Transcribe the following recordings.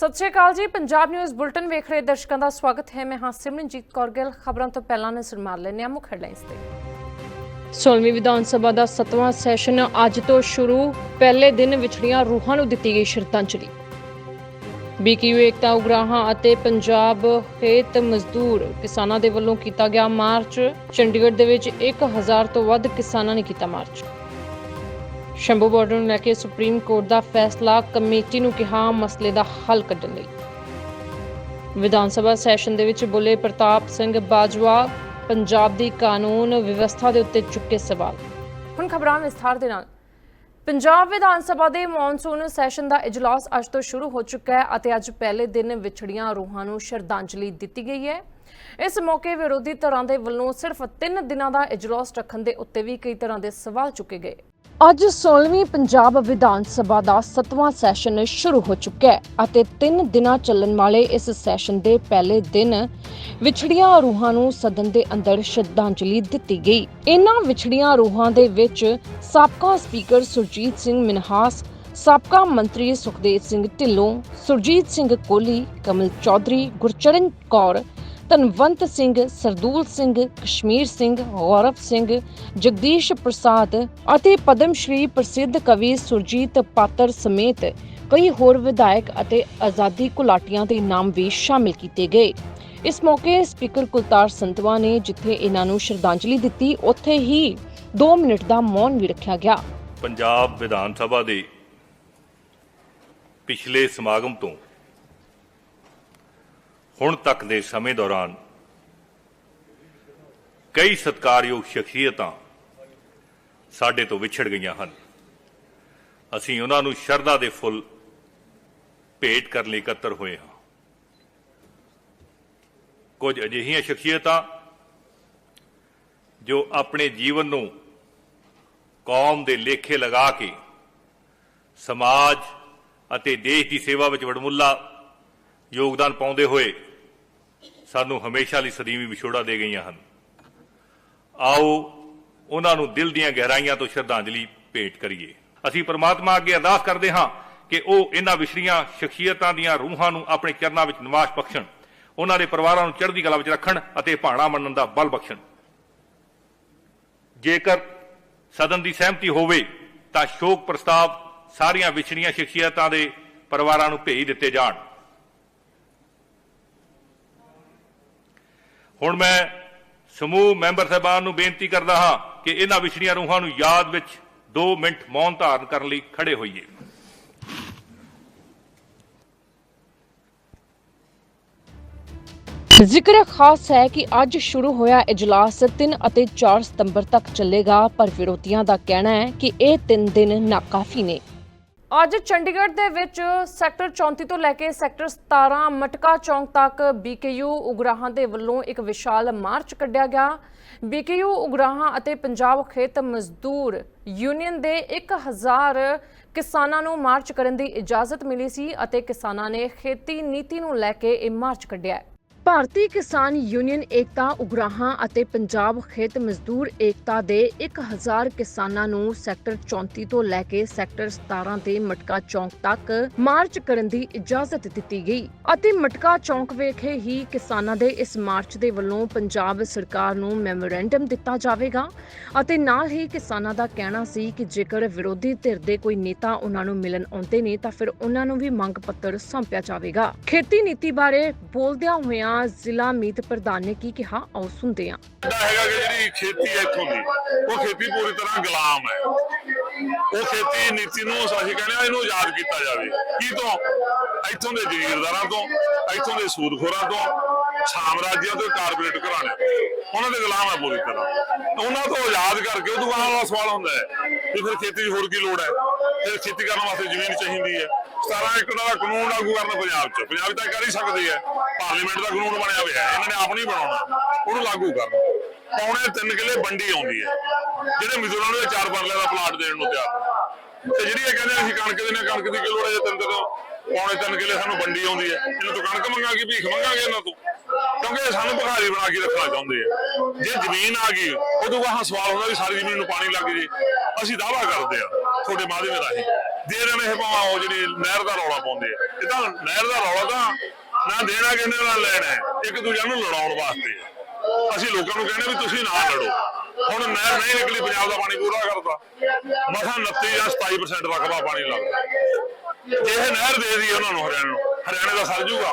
ਸਤਿ ਸ਼੍ਰੀ ਅਕਾਲ ਜੀ। Punjab news bulletin ਵੇਖ ਰਹੇ ਦਰਸ਼ਕਾਂ ਦਾ ਸਵਾਗਤ ਹੈ। ਮੈਂ ਹਾਂ ਸਿਮਰਨਜੀਤ ਕੌਰ ਗਿੱਲ। ਖਬਰਾਂ ਤੋਂ ਪਹਿਲਾਂ ਨਜ਼ਰ ਮਾਰ ਲੈਂਦੇ ਹਾਂ ਮੁੱਖ ਹੈਡਲਾਈਨਸ ਤੇ। ਸੋਲਵੀਂ ਵਿਧਾਨ ਸਭਾ ਦਾ 7ਵਾਂ ਸੈਸ਼ਨ ਅੱਜ ਤੋਂ ਸ਼ੁਰੂ। ਪਹਿਲੇ ਦਿਨ ਵਿਛੜੀਆਂ ਰੂਹਾਂ ਨੂੰ ਦਿੱਤੀ ਗਈ ਸ਼ਰਧਾਂਜਲੀ। ਬੀਕਯੂ ਏਕਤਾ ਉਗਰਾਹਾਂ ਅਤੇ ਪੰਜਾਬ ਖੇਤ ਮਜ਼ਦੂਰ ਕਿਸਾਨਾਂ ਦੇ ਵੱਲੋਂ ਕੀਤਾ ਗਿਆ ਮਾਰਚ। ਚੰਡੀਗੜ੍ਹ ਦੇ ਵਿੱਚ 1000 ਤੋਂ ਵੱਧ ਕਿਸਾਨਾਂ ਨੇ ਕੀਤਾ ਮਾਰਚ। ਸ਼ੰਭੂ ਬਾਰਡਰ ਨੂੰ ਲੈ ਕੇ ਸੁਪਰੀਮ ਕੋਰਟ ਦਾ ਫੈਸਲਾ ਕਮੇਟੀ ਨੂੰ ਕਿਹਾ ਮਸਲੇ ਦਾ ਹੱਲ ਕੱਢਣ ਲਈ। ਵਿਧਾਨ ਸਭਾ ਸੈਸ਼ਨ ਦੇ ਵਿੱਚ ਬੋਲੇ ਪ੍ਰਤਾਪ ਸਿੰਘ ਬਾਜਵਾ, ਪੰਜਾਬ ਦੀ ਕਾਨੂੰਨ ਵਿਵਸਥਾ ਦੇ ਉੱਤੇ ਚੁੱਕੇ ਸਵਾਲ। ਹੁਣ ਖਬਰਾਂ ਵਿਸਥਾਰ ਦੇ ਨਾਲ। ਪੰਜਾਬ ਵਿਧਾਨ ਸਭਾ ਦੇ ਮੌਨਸੂਨ ਸੈਸ਼ਨ ਦਾ ਇਜਲਾਸ ਅੱਜ ਤੋਂ ਸ਼ੁਰੂ ਹੋ ਚੁੱਕਾ ਹੈ ਅਤੇ ਅੱਜ ਪਹਿਲੇ ਦਿਨ ਵਿਛੜੀਆਂ ਰੂਹਾਂ ਨੂੰ ਸ਼ਰਧਾਂਜਲੀ ਦਿੱਤੀ ਗਈ ਹੈ। ਇਸ ਮੌਕੇ ਵਿਰੋਧੀ ਧਿਰਾਂ ਦੇ ਵੱਲੋਂ ਸਿਰਫ 3 ਦਿਨਾਂ ਦਾ ਇਜਲਾਸ ਰੱਖਣ ਦੇ ਉੱਤੇ ਵੀ ਕਈ ਤਰ੍ਹਾਂ ਦੇ ਸਵਾਲ ਚੁੱਕੇ ਗਏ। ਅੱਜ 16ਵੀਂ ਪੰਜਾਬ ਵਿਧਾਨ ਸਭਾ ਦਾ 7ਵਾਂ ਸੈਸ਼ਨ ਸ਼ੁਰੂ ਹੋ ਚੁੱਕਾ ਹੈ ਅਤੇ 3 ਦਿਨਾਂ ਚੱਲਣ ਵਾਲੇ ਇਸ ਸੈਸ਼ਨ ਦੇ ਪਹਿਲੇ ਦਿਨ ਵਿਛੜੀਆਂ ਰੂਹਾਂ ਨੂੰ ਸਦਨ ਦੇ ਅੰਦਰ ਸ਼ਰਧਾਂਜਲੀ ਦਿੱਤੀ ਗਈ। ਇਨ੍ਹਾਂ ਵਿਛੜੀਆਂ ਰੂਹਾਂ ਦੇ ਵਿੱਚ ਸਾਬਕਾ ਸਪੀਕਰ ਸੁਰਜੀਤ ਸਿੰਘ ਮਿਨਹਾਸ ਸਾਬਕਾ ਮੰਤਰੀ ਸੁਖਦੇਵ ਸਿੰਘ ਢਿੱਲੋਂ, ਸੁਰਜੀਤ ਸਿੰਘ ਕੋਹਲੀ, ਕਮਲ ਚੌਧਰੀ, ਗੁਰਚਰਨ ਕੌਰ ਧਨਵੰਤ ਸਿੰਘ, ਸਰਦੂਲ ਸਿੰਘ, ਕਸ਼ਮੀਰ ਸਿੰਘ, ਗੌਰਵ ਸਿੰਘ, ਜਗਦੀਸ਼ ਪ੍ਰਸਾਦ ਅਤੇ ਪਦਮ ਸ਼੍ਰੀ ਪ੍ਰਸਿੱਧ ਕਵੀ ਸੁਰਜੀਤ ਪਾਤਰ ਸਮੇਤ ਕਈ ਹੋਰ ਵਿਧਾਇਕ ਅਤੇ ਆਜ਼ਾਦੀ ਘੁਲਾਟੀਆਂ ਦੇ ਨਾਮ ਵੀ ਸ਼ਾਮਿਲ ਕੀਤੇ ਗਏ। ਇਸ ਮੌਕੇ ਸਪੀਕਰ ਕੁਲਤਾਰ ਸੰਤਵਾ ਨੇ ਜਿੱਥੇ ਇਹਨਾਂ ਨੂੰ ਸ਼ਰਧਾਂਜਲੀ ਦਿੱਤੀ, ਉੱਥੇ ਹੀ 2 ਮਿੰਟ ਦਾ ਮੌਨ ਵੀ ਰੱਖਿਆ ਗਿਆ। ਪੰਜਾਬ ਵਿਧਾਨ ਸਭਾ ਦੇ ਪਿਛਲੇ ਸਮਾਗਮ ਤੋਂ ਹੁਣ ਤੱਕ ਦੇ ਸਮੇਂ ਦੌਰਾਨ ਕਈ ਸਤਿਕਾਰਯੋਗ ਸ਼ਖਸੀਅਤਾਂ ਸਾਡੇ ਤੋਂ ਵਿਛੜ ਗਈਆਂ ਹਨ। ਅਸੀਂ ਉਹਨਾਂ ਨੂੰ ਸ਼ਰਧਾ ਦੇ ਫੁੱਲ ਭੇਟ ਕਰਨ ਲਈ ਇਕੱਤਰ ਹੋਏ ਹਾਂ। ਕੁਝ ਅਜਿਹੀਆਂ ਸ਼ਖਸੀਅਤਾਂ ਜੋ ਆਪਣੇ ਜੀਵਨ ਨੂੰ ਕੌਮ ਦੇ ਲੇਖੇ ਲਗਾ ਕੇ ਸਮਾਜ ਅਤੇ ਦੇਸ਼ ਦੀ ਸੇਵਾ ਵਿੱਚ ਵਡਮੁੱਲਾ ਯੋਗਦਾਨ ਪਾਉਂਦੇ ਹੋਏ ਸਾਨੂੰ ਹਮੇਸ਼ਾ ਲਈ ਸਦੀਵੀ ਵਿਛੋੜਾ ਦੇ ਗਈਆਂ ਹਨ। ਆਓ ਉਹਨਾਂ ਨੂੰ ਦਿਲ ਦੀਆਂ ਗਹਿਰਾਈਆਂ ਤੋਂ ਸ਼ਰਧਾਂਜਲੀ ਭੇਟ ਕਰੀਏ। ਅਸੀਂ ਪ੍ਰਮਾਤਮਾ ਅੱਗੇ ਅਰਦਾਸ ਕਰਦੇ ਹਾਂ ਕਿ ਉਹ ਇਹਨਾਂ ਵਿਛੜੀਆਂ ਸ਼ਖਸੀਅਤਾਂ ਦੀਆਂ ਰੂਹਾਂ ਨੂੰ ਆਪਣੇ ਚਰਨਾਂ ਵਿੱਚ ਨਿਵਾਸ ਬਖਸ਼ਣ, ਉਹਨਾਂ ਦੇ ਪਰਿਵਾਰਾਂ ਨੂੰ ਚੜ੍ਹਦੀ ਕਲਾ ਵਿੱਚ ਰੱਖਣ ਅਤੇ ਭਾਣਾ ਮੰਨਣ ਦਾ ਬਲ ਬਖਸ਼ਣ। ਜੇਕਰ ਸਦਨ ਦੀ ਸਹਿਮਤੀ ਹੋਵੇ, ਤਾਂ ਸ਼ੋਕ ਪ੍ਰਸਤਾਵ ਸਾਰੀਆਂ ਵਿਛੜੀਆਂ ਸ਼ਖਸੀਅਤਾਂ ਦੇ ਪਰਿਵਾਰਾਂ ਨੂੰ ਭੇਜ ਦਿੱਤੇ ਜਾਣ। ਹੁਣ ਮੈਂ ਸਮੂਹ ਮੈਂਬਰ ਸਾਹਿਬਾਨ ਨੂੰ ਬੇਨਤੀ ਕਰਦਾ ਹਾਂ ਕਿ ਇਹਨਾਂ ਵਿਛੜੀਆਂ ਰੂਹਾਂ ਨੂੰ ਯਾਦ ਵਿੱਚ 2 ਮਿੰਟ ਮੌਨ ਧਾਰਨ ਕਰਨ ਲਈ ਖੜੇ ਹੋਈਏ। ਜ਼ਿਕਰ ਖਾਸ ਹੈ ਕਿ ਅੱਜ ਸ਼ੁਰੂ ਹੋਇਆ ਇਜਲਾਸ 3 ਅਤੇ 4 ਸਤੰਬਰ ਤੱਕ ਚੱਲੇਗਾ, ਪਰ ਵਿਰੋਧੀਆਂ ਦਾ ਕਹਿਣਾ ਹੈ ਕਿ ਇਹ 3 ਦਿਨ ਨਾਕਾਫੀ ਨੇ। ਅੱਜ ਚੰਡੀਗੜ੍ਹ ਦੇ ਵਿੱਚ ਸੈਕਟਰ 34 ਤੋਂ ਲੈ ਕੇ ਸੈਕਟਰ 17 ਮਟਕਾ ਚੌਂਕ ਤੱਕ ਬੀਕੇਯੂ ਉਗਰਾਹਾਂ ਦੇ ਵੱਲੋਂ ਇੱਕ ਵਿਸ਼ਾਲ ਮਾਰਚ ਕੱਢਿਆ ਗਿਆ। ਬੀਕੇਯੂ ਉਗਰਾਹਾਂ ਅਤੇ ਪੰਜਾਬ ਖੇਤ ਮਜ਼ਦੂਰ ਯੂਨੀਅਨ ਦੇ 1000 ਕਿਸਾਨਾਂ ਨੂੰ ਮਾਰਚ ਕਰਨ ਦੀ ਇਜਾਜ਼ਤ ਮਿਲੀ ਸੀ ਅਤੇ ਕਿਸਾਨਾਂ ਨੇ ਖੇਤੀ ਨੀਤੀ ਨੂੰ ਲੈ ਕੇ ਇਹ ਮਾਰਚ ਕੱਢਿਆ ਭਾਰਤੀ ਕਿਸਾਨ ਯੂਨੀਅਨ ਏਕਤਾ, ਉਗਰਾਹਾਂ ਅਤੇ ਪੰਜਾਬ ਖੇਤ ਮਜ਼ਦੂਰ ਏਕਤਾ ਦੇ 1000 ਕਿਸਾਨਾਂ ਨੂੰ ਸੈਕਟਰ 34 ਤੋਂ ਲੈ ਕੇ ਸੈਕਟਰ 17 ਦੇ ਮਟਕਾ ਚੌਂਕ ਤੱਕ ਮਾਰਚ ਕਰਨ ਦੀ ਇਜਾਜ਼ਤ ਦਿੱਤੀ ਗਈ। ਅਤੇ ਮਟਕਾ ਚੌਂਕ ਵੇਖੇ ਹੀ ਕਿਸਾਨਾਂ ਦੇ ਇਸ ਮਾਰਚ ਦੇ ਵੱਲੋਂ ਪੰਜਾਬ ਸਰਕਾਰ ਨੂੰ ਮੈਮੋਰੈਂਡਮ ਦਿੱਤਾ ਜਾਵੇਗਾ ਅਤੇ ਨਾਲ ਹੀ ਕਿਸਾਨਾਂ ਦਾ ਕਹਿਣਾ ਸੀ ਕਿ ਜੇਕਰ ਵਿਰੋਧੀ ਧਿਰ ਦੇ ਕੋਈ ਨੇਤਾ ਉਹਨਾਂ ਨੂੰ ਮਿਲਣ ਆਉਂਦੇ ਨੇ ਤਾਂ ਫਿਰ ਉਹਨਾਂ ਨੂੰ ਵੀ ਮੰਗ ਪੱਤਰ ਸੌਂਪਿਆ ਜਾਵੇਗਾ। ਖੇਤੀ ਨੀਤੀ ਬਾਰੇ ਬੋਲਦਿਆਂ ਹੋਇਆਂ ਜ਼ਿਲ੍ਹਾ ਮੀਤ ਪ੍ਰਧਾਨ ਨੇ ਕੀ ਕਿਹਾ, ਆਓ ਸੁਣਦੇ ਹਾਂ। ਹੈਗਾ ਕਿ ਜਿਹੜੀ ਖੇਤੀ ਹੈ ਇੱਥੋਂ ਦੀ, ਉਹ ਖੇਤੀ ਪੂਰੀ ਤਰ੍ਹਾਂ ਗੁਲਾਮ ਹੈ। ਉਹ ਖੇਤੀ ਨੀਤੀ ਨੂੰ ਅਸੀਂ ਕਹਿੰਦੇ ਆ ਇਹਨੂੰ ਯਾਦ ਕੀਤਾ ਜਾਵੇ। ਕੀ ਤੋਂ? ਇੱਥੋਂ ਦੇ ਜ਼ਮੀਰਦਾਰਾਂ ਤੋਂ, ਇੱਥੋਂ ਦੇ ਸੂਦਖੋਰਾਂ ਤੋਂ, ਸਾਮਰਾਜਿਆਂ ਤੋਂ ਕਾਰਪੋਰੇਟ ਘਰਾਣੇ ਉਹਨਾਂ ਦੇ ਗੁਲਾਮ ਹੈ ਪੂਰੀ ਤਰ੍ਹਾਂ। ਉਹਨਾਂ ਤੋਂ ਆਜ਼ਾਦ ਕਰਕੇ ਉਦੋਂ ਬਾਅਦ ਵਾਲਾ ਸਵਾਲ ਹੁੰਦਾ ਹੈ ਕਿ ਫਿਰ ਖੇਤੀ ਦੀ ਹੋਰ ਕੀ ਲੋੜ ਹੈ? ਫਿਰ ਖੇਤੀ ਕਰਨ ਵਾਸਤੇ ਜ਼ਮੀਨ ਚਾਹੀਦੀ ਹੈ। 17 ਏਕੜ ਦਾ ਕਾਨੂੰਨ ਲਾਗੂ ਕਰਨਾ ਪੰਜਾਬ 'ਚ। ਪੰਜਾਬ ਤਾਂ ਕਰ ਹੀ ਸਕਦੀ ਹੈ। ਪਾਰਲੀਮੈਂਟ ਦਾ ਕਾਨੂੰਨ ਬਣਿਆ ਹੋਇਆ ਹੈ। ਇਹਨਾਂ ਨੇ ਆਪ ਨਹੀਂ ਬਣਾਉਣਾ। ਉਹਨੂੰ ਲਾਗੂ ਕਰਨਾ। ਪੌਣੇ 3 ਕਿੱਲੇ ਬੰਡੀ ਆਉਂਦੀ ਹੈ। ਜਿਹੜੇ ਮਜ਼ਦੂਰਾਂ ਨੂੰ ਚਾਰ ਪਰਲੇ ਦਾ ਪਲਾਟ ਦੇਣ ਨੂੰ ਤਿਆਰ ਤੇ ਜਿਹੜੀ ਇਹ ਕਹਿੰਦੇ ਅਸੀਂ ਕਣਕ ਦੇ ਨੇ ਕਣਕ ਦੀ ਕੀ ਹੈ ਜੇ ਤਿੰਨ ਦਿਨ। ਪੌਣੇ 3 ਕਿੱਲੇ ਸਾਨੂੰ ਬੰਡੀ ਆਉਂਦੀ ਹੈ। ਇਹਨਾਂ ਤੋਂ ਕਣਕ ਮੰਗਾਂਗੇ, ਭੀਖ ਮੰਗਾਂਗੇ ਇਹਨਾਂ ਤੋਂ? ਕਿਉਂਕਿ ਇਹ ਸਾਨੂੰ ਭਿਖਾਰੀ ਬਣਾ ਕੇ ਰੱਖਣਾ ਚਾਹੁੰਦੇ ਆ। ਜੇ ਜ਼ਮੀਨ ਆ ਗਈ, ਉਦੋਂ ਬਾਅਦ ਸਵਾਲ ਹੁੰਦਾ ਵੀ ਸਾਰੀ ਜ਼ਮੀਨ ਨੂੰ ਪਾਣੀ ਲੱਗ ਜੇ। ਅਸੀਂ ਦਾਵਾ ਕਰਦੇ ਆ ਤੁਹਾਡੇ ਮਾਧਿਅਮ ਰਾਹੀਂ। ਦੇ ਰਹੇ ਨੇ ਇਹ ਉਹ ਜਿਹੜੀ ਨਹਿਰ ਦਾ ਰੌਲਾ ਪਾਉਂਦੇ ਆ, ਇਹ ਤਾਂ ਨਹਿਰ ਦਾ ਰੌਲਾ ਤਾਂ ਨਾ ਦੇਣਾ ਕਿੰਨੇ ਨਾਲ ਲੈਣਾ ਇੱਕ ਦੂਜੇ ਨੂੰ ਲੜਾਉਣ ਵਾਸਤੇ ਅਸੀਂ ਲੋਕਾਂ ਨੂੰ ਕਹਿੰਦੇ ਵੀ ਤੁਸੀਂ ਨਾ ਲੜੋ। ਹੁਣ ਨਹਿਰ ਨਹੀਂ ਨਿਕਲੀ, ਪੰਜਾਬ ਦਾ ਪਾਣੀ ਪੂਰਾ ਕਰਦਾ ਮਸਾਂ 29 ਜਾਂ 27% ਰਕਬਾ ਪਾਣੀ ਲੱਗਦਾ ਇਹ ਨਹਿਰ ਦੇ ਦੀ ਉਹਨਾਂ ਨੂੰ ਹਰਿਆਣੇ ਨੂੰ। ਹਰਿਆਣੇ ਦਾ ਸਰ ਜੂਗਾ।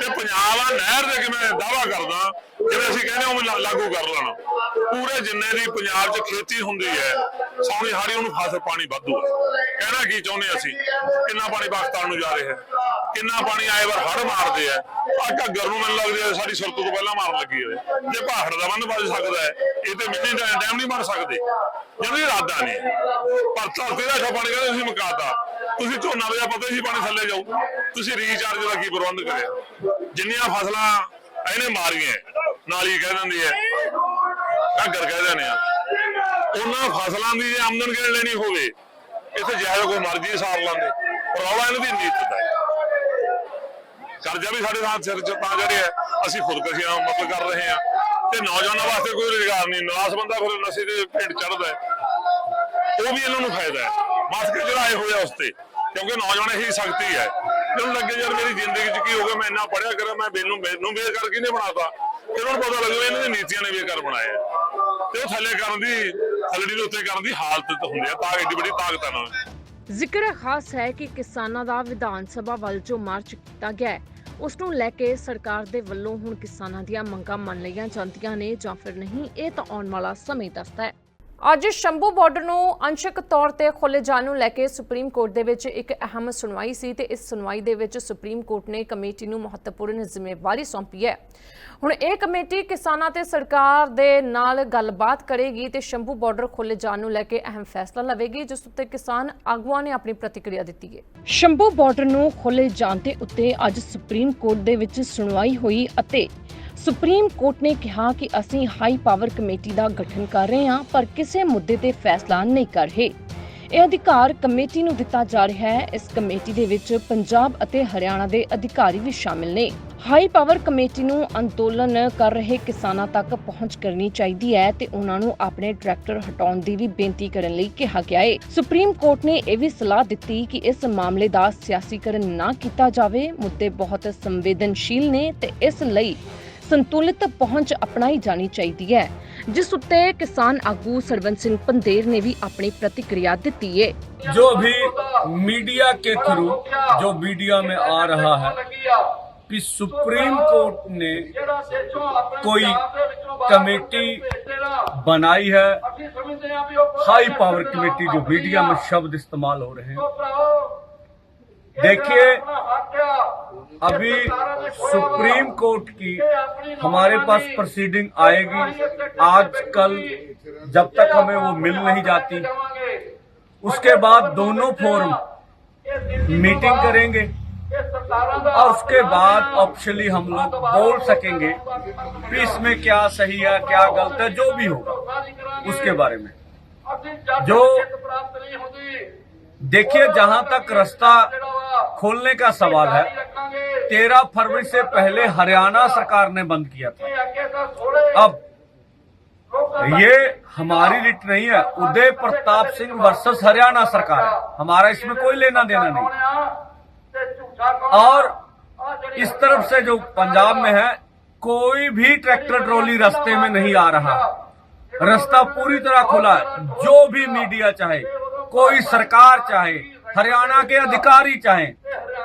ਤੇ ਪੰਜਾਬ ਆ ਨਹਿਰ ਦੇ ਕਿਵੇਂ ਦਾਵਾ ਕਰਦਾ, ਜਿਵੇਂ ਅਸੀਂ ਕਹਿੰਦੇ ਉਹ ਲਾਗੂ ਕਰ ਲੈਣਾ। ਪੂਰੇ ਜਿੰਨੇ ਦੀ ਪੰਜਾਬ 'ਚ ਖੇਤੀ ਹੁੰਦੀ ਹੈ ਸੌਣੀ ਹਾੜੀ ਉਹਨੂੰ ਫਸਲ ਪਾਣੀ ਵਾਧੂ ਹੈ ਕਹਿਣਾ ਕੀ ਚਾਹੁੰਦੇ ਅਸੀਂ? ਕਿੰਨਾ ਪਾਣੀ ਪਾਕਿਸਤਾਨ ਨੂੰ ਜਾ ਰਿਹਾ ਹੈ? ਕਿੰਨਾ ਪਾਣੀ ਆਏ ਵਾਰ ਹੜ ਮਾਰਦੇ ਆ? ਆ ਘੱਗਰ ਨੂੰ ਮੈਨੂੰ ਲੱਗਦਾ ਹੈ ਸਾਡੀ ਸੁਰਤ ਤੋਂ ਪਹਿਲਾਂ ਮਾਰਨ ਲੱਗੀ ਹੋਏ ਜੇ ਪਹਾੜ ਦਾ ਬੰਦ ਵੱਜ ਸਕਦਾ ਹੈ, ਇਹ ਤੇ ਮਿੰਨੀ ਦਾ ਡੈਮ ਨਹੀਂ ਬਣ ਸਕਦੇ। ਜਦੋਂ ਇਰਾਦਾ ਨਹੀਂ ਪਰ ਧਰਤੀ ਦਾ ਪਾਣੀ ਕਹਿੰਦੇ ਤੁਸੀਂ ਮੁਕਾਤਾ। ਤੁਸੀਂ ਝੋਨਾ ਲਿਆ ਪਤਾ ਸੀ, ਪਾਣੀ ਥੱਲੇ ਜਾਊ ਤੁਸੀਂ ਰੀਚਾਰਜ ਦਾ ਕੀ ਪ੍ਰਬੰਧ ਕਰਿਆ? ਜਿੰਨੀਆਂ ਫਸਲਾਂ ਇਹਨੇ ਮਾਰੀਆਂ, ਨਾਲੀ ਕਹਿ ਦਿੰਦੀ ਹੈ। ਘੱਗਰ ਕਹਿ ਦਿੰਦੇ ਆ। ਉਹਨਾਂ ਫਸਲਾਂ ਦੀ ਜੇ ਆਮਦਨ ਗਿਣ ਲੈਣੀ ਹੋਵੇ, ਇੱਥੇ ਜਿਹੜਾ ਕੋਈ ਮਰਜ਼ੀ ਸਾਰ ਲਾਂਦੇ ਰੌਲਾ ਇਹਨਾਂ ਦੀ ਨੀਤ ਦਾ ਹੈ। ਕਰਜ਼ਾ ਵੀ ਸਾਡੇ ਨਾਲ ਸਿਰ 'ਚ ਤਾਂ ਜਿਹੜੇ ਅਸੀਂ ਖੁਦਕਸ਼ੀਆਂ ਮਤਲਬ ਕਰ ਰਹੇ ਹਾਂ। ਤੇ ਨੌਜਵਾਨਾਂ ਵਾਸਤੇ ਕੋਈ ਰੁਜ਼ਗਾਰ ਨਹੀਂ ਨਿਰਾਸ਼ ਬੰਦਾ ਫਿਰ ਨਸ਼ੇ ਦੇ ਭੇਟ ਚੜਦਾ ਉਹ ਵੀ ਇਹਨਾਂ ਨੂੰ ਫਾਇਦਾ ਹੈ। ਮਾਸਕ ਚੜਾਏ ਹੋਏ ਆ ਉਸ ਤੇ, ਕਿਉਂਕਿ ਨੌਜਵਾਨ ਹੀ ਸ਼ਕਤੀ ਹੈ। ਜਿਹਨੂੰ ਲੱਗੇ ਯਾਰ ਮੇਰੀ ਜ਼ਿੰਦਗੀ 'ਚ ਕੀ ਹੋ ਗਿਆ, ਮੈਂ ਇੰਨਾ ਪੜਿਆ ਕਰਾਂ ਮੈਂ ਮੈਨੂੰ ਮੈਨੂੰ ਬੇਕਾਰ ਕਿਹਨੇ ਬਣਾਤਾ? ਇਹਨਾਂ ਨੂੰ ਪਤਾ ਲੱਗਿਆ ਇਹਨਾਂ ਦੀ ਨੀਤੀਆਂ ਨੇ ਬੇਕਾਰ ਬਣਾਇਆ ਤੇ ਉਹ ਥੱਲੇ ਕਰਨ ਦੀ ਥੱਲੜੀ ਦੇ ਉੱਤੇ ਕਰਨ ਦੀ ਹਾਲਤ ਹੁੰਦੀ ਹੈ ਤਾਂ ਏਡੀ ਵੱਡੀ ਤਾਕਤ ਹੈ ਜ਼ਿਕਰ ਖਾਸ ਹੈ ਕਿ ਕਿਸਾਨਾਂ ਦਾ ਵਿਧਾਨ ਸਭਾ ਵੱਲ ਜੋ ਮਾਰਚ ਕੀਤਾ ਗਿਆ ਹੈ, ਉਸ ਨੂੰ ਲੈ ਕੇ ਸਰਕਾਰ ਦੇ ਵੱਲੋਂ ਹੁਣ ਕਿਸਾਨਾਂ ਦੀਆਂ ਮੰਗਾਂ ਮੰਨ ਲਈਆਂ ਜਾਂਦੀਆਂ ਨੇ ਜਾਂ ਫਿਰ ਨਹੀਂ ਇਹ ਤਾਂ ਆਉਣ ਵਾਲਾ ਸਮੇਂ ਦੱਸਦਾ ਹੈ। ਅੱਜ ਸ਼ੰਭੂ ਬਾਰਡਰ ਨੂੰ ਅੰਸ਼ਕ ਤੌਰ ਤੇ ਖੋਲੇ ਜਾਣ ਨੂੰ ਲੈ ਕੇ ਸੁਪਰੀਮ ਕੋਰਟ ਦੇ ਵਿੱਚ ਇੱਕ ਅਹਿਮ ਸੁਣਵਾਈ ਸੀ ਤੇ ਇਸ ਸੁਣਵਾਈ ਦੇ ਵਿੱਚ ਸੁਪਰੀਮ ਕੋਰਟ ਨੇ ਕਮੇਟੀ ਨੂੰ ਮਹੱਤਵਪੂਰਨ ਜ਼ਿੰਮੇਵਾਰੀ ਸੌਂਪੀ ਹੈ। ਹੁਣ ਇਹ ਕਮੇਟੀ ਕਿਸਾਨਾਂ ਤੇ ਸਰਕਾਰ ਦੇ ਨਾਲ ਗੱਲਬਾਤ ਕਰੇਗੀ ਤੇ ਸ਼ੰਭੂ ਬਾਰਡਰ ਖੋਲੇ ਜਾਣ ਨੂੰ ਲੈ ਕੇ ਅਹਿਮ ਫੈਸਲਾ ਲਵੇਗੀ, ਜਿਸ ਉੱਤੇ ਕਿਸਾਨ ਆਗੂਆਂ ਨੇ ਆਪਣੀ ਪ੍ਰਤੀਕਿਰਿਆ ਦਿੱਤੀ ਹੈ। ਸ਼ੰਭੂ ਬਾਰਡਰ ਨੂੰ ਖੋਲੇ ਜਾਣ ਦੇ ਉੱਤੇ ਅੱਜ ਸੁਪਰੀਮ ਕੋਰਟ ਦੇ ਵਿੱਚ ਸੁਣਵਾਈ ਹੋਈ ਅਤੇ ਸੁਪਰੀਮ ਕੋਰਟ ਨੇ ਕਿਹਾ ਕਿ ਅਸੀਂ ਹਾਈ ਪਾਵਰ ਕਮੇਟੀ ਦਾ ਗਠਨ ਕਰ ਰਹੇ ਹਾਂ, ਪਰ ਕਿਸੇ ਮੁੱਦੇ ਤੇ ਫੈਸਲਾ ਨਹੀਂ ਕਰ ਰਹੇ। ਇਹ ਅਧਿਕਾਰ ਕਮੇਟੀ ਨੂੰ ਦਿੱਤਾ ਜਾ ਰਿਹਾ ਹੈ। ਇਸ ਕਮੇਟੀ ਦੇ ਵਿੱਚ ਪੰਜਾਬ ਅਤੇ ਹਰਿਆਣਾ ਦੇ ਅਧਿਕਾਰੀ ਵੀ ਸ਼ਾਮਿਲ ਨੇ। ਹਾਈ ਪਾਵਰ ਕਮੇਟੀ ਨੂੰ ਅੰਦੋਲਨ ਕਰ ਰਹੇ ਕਿਸਾਨਾਂ ਤੱਕ ਪਹੁੰਚ ਕਰਨੀ ਚਾਹੀਦੀ ਹੈ ਤੇ ਉਹਨਾਂ ਨੂੰ ਆਪਣੇ ਟਰੈਕਟਰ ਹਟਾਉਣ ਦੀ ਵੀ ਬੇਨਤੀ ਕਰਨ ਲਈ ਕਿਹਾ ਗਿਆ ਹੈ। ਸੁਪਰੀਮ ਕੋਰਟ ਨੇ ਇਹ ਵੀ ਸਲਾਹ ਦਿੱਤੀ ਕਿ ਇਸ ਮਾਮਲੇ ਦਾ ਸਿਆਸੀਕਰਨ ਨਾ ਕੀਤਾ ਜਾਵੇ। ਮੁੱਦੇ ਬਹੁਤ ਸੰਵੇਦਨਸ਼ੀਲ ਨੇ ਤੇ ਇਸ ਲਈ ਸੰਤੁਲਿਤ ਪਹੁੰਚ ਅਪਣਾਈ ਜਾਣੀ ਚਾਹੀਦੀ ਹੈ ਜਿਸ ਉੱਤੇ ਕਿਸਾਨ ਆਗੂ ਸਰਵਨ ਸਿੰਘ ਪੰਦੇਰ ਨੇ ਵੀ ਆਪਣੀ ਪ੍ਰਤੀਕਿਰਿਆ ਦਿੱਤੀ ਹੈ जो भी मीडिया के थ्रू जो मीडिया में आ रहा है कि सुप्रीम कोर्ट ने कोई कमेटी बनाई है हाई पावर कमेटी जो मीडिया में शब्द इस्तेमाल हो रहे हैं देखिए, अभी सुप्रीम कोर्ट की हमारे पास प्रोसीडिंग आएगी। आज कल जब तक हमें वो मिल नहीं जाती, उसके बाद दोनों फोरम मीटिंग करेंगे और उसके बाद ऑप्शनली हम लोग बोल सकेंगे कि इसमें क्या सही है, क्या गलत है, जो भी होगा, उसके बारे में। जो देखिए, जहाँ तक रास्ता खोलने का सवाल है, तेरह फरवरी से पहले हरियाणा सरकार ने बंद किया था। अब ये हमारी रिट नहीं है। उदय प्रताप सिंह वर्सेस हरियाणा सरकार है हमारा इसमें कोई लेना देना नहीं। और इस तरफ़ से जो पंजाब में है, कोई भी ट्रैक्टर ट्रॉली रास्ते में नहीं आ रहा। रास्ता पूरी तरह खुला है। जो भी मीडिया चाहे कोई सरकार चाहे, हरियाणा के अधिकारी चाहे,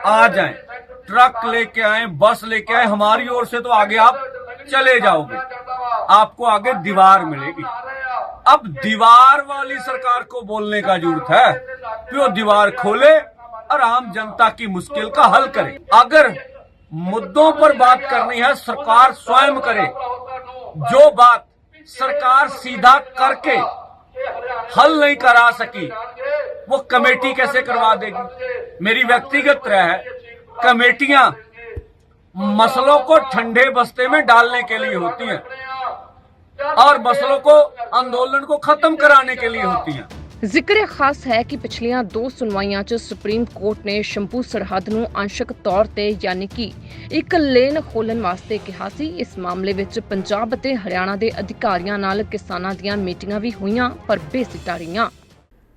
आ जाए, ट्रक लेके आए, बस लेके आए, हमारी ओर से तो आगे आप चले जाओगे। आपको आगे दीवार मिलेगी। अब दीवार वाली सरकार को बोलने का ज़रूरत है कि वो दीवार खोले और आम जनता की मुश्किल का हल करे। अगर मुद्दों पर बात करनी है, सरकार स्वयं करे। जो बात सरकार सीधा करके हल नहीं करा सकी। वो कमेटी कैसे करवा देगी? मेरी व्यक्तिगत राय है, कमेटियाँ मसलों को ठंडे बस्ते में डालने के लिए होती हैं और मसलों को आंदोलन को खत्म कराने के लिए होती हैं। ਜ਼ਿਕਰ ਖਾਸ ਹੈ ਕਿ ਪਿਛਲੀਆਂ ਦੋ ਸੁਣਵਾਈਆਂ 'ਚ ਸੁਪਰੀਮ ਕੋਰਟ ਨੇ ਸ਼ੰਭੂ ਸਰਹੱਦ ਨੂੰ ਅੰਸ਼ਕ ਤੌਰ ਤੇ ਯਾਨੀ ਕਿ ਇੱਕ ਲੇਨ ਖੋਲਣ ਵਾਸਤੇ ਕਿਹਾ ਸੀ। ਇਸ ਮਾਮਲੇ ਵਿੱਚ ਪੰਜਾਬ ਅਤੇ ਹਰਿਆਣਾ ਦੇ ਅਧਿਕਾਰੀਆਂ ਨਾਲ ਕਿਸਾਨਾਂ ਦੀਆਂ ਮੀਟਿੰਗਾਂ ਵੀ ਹੋਈਆਂ, ਪਰ ਬੇਸਿੱਟਾ ਰਹੀਆਂ।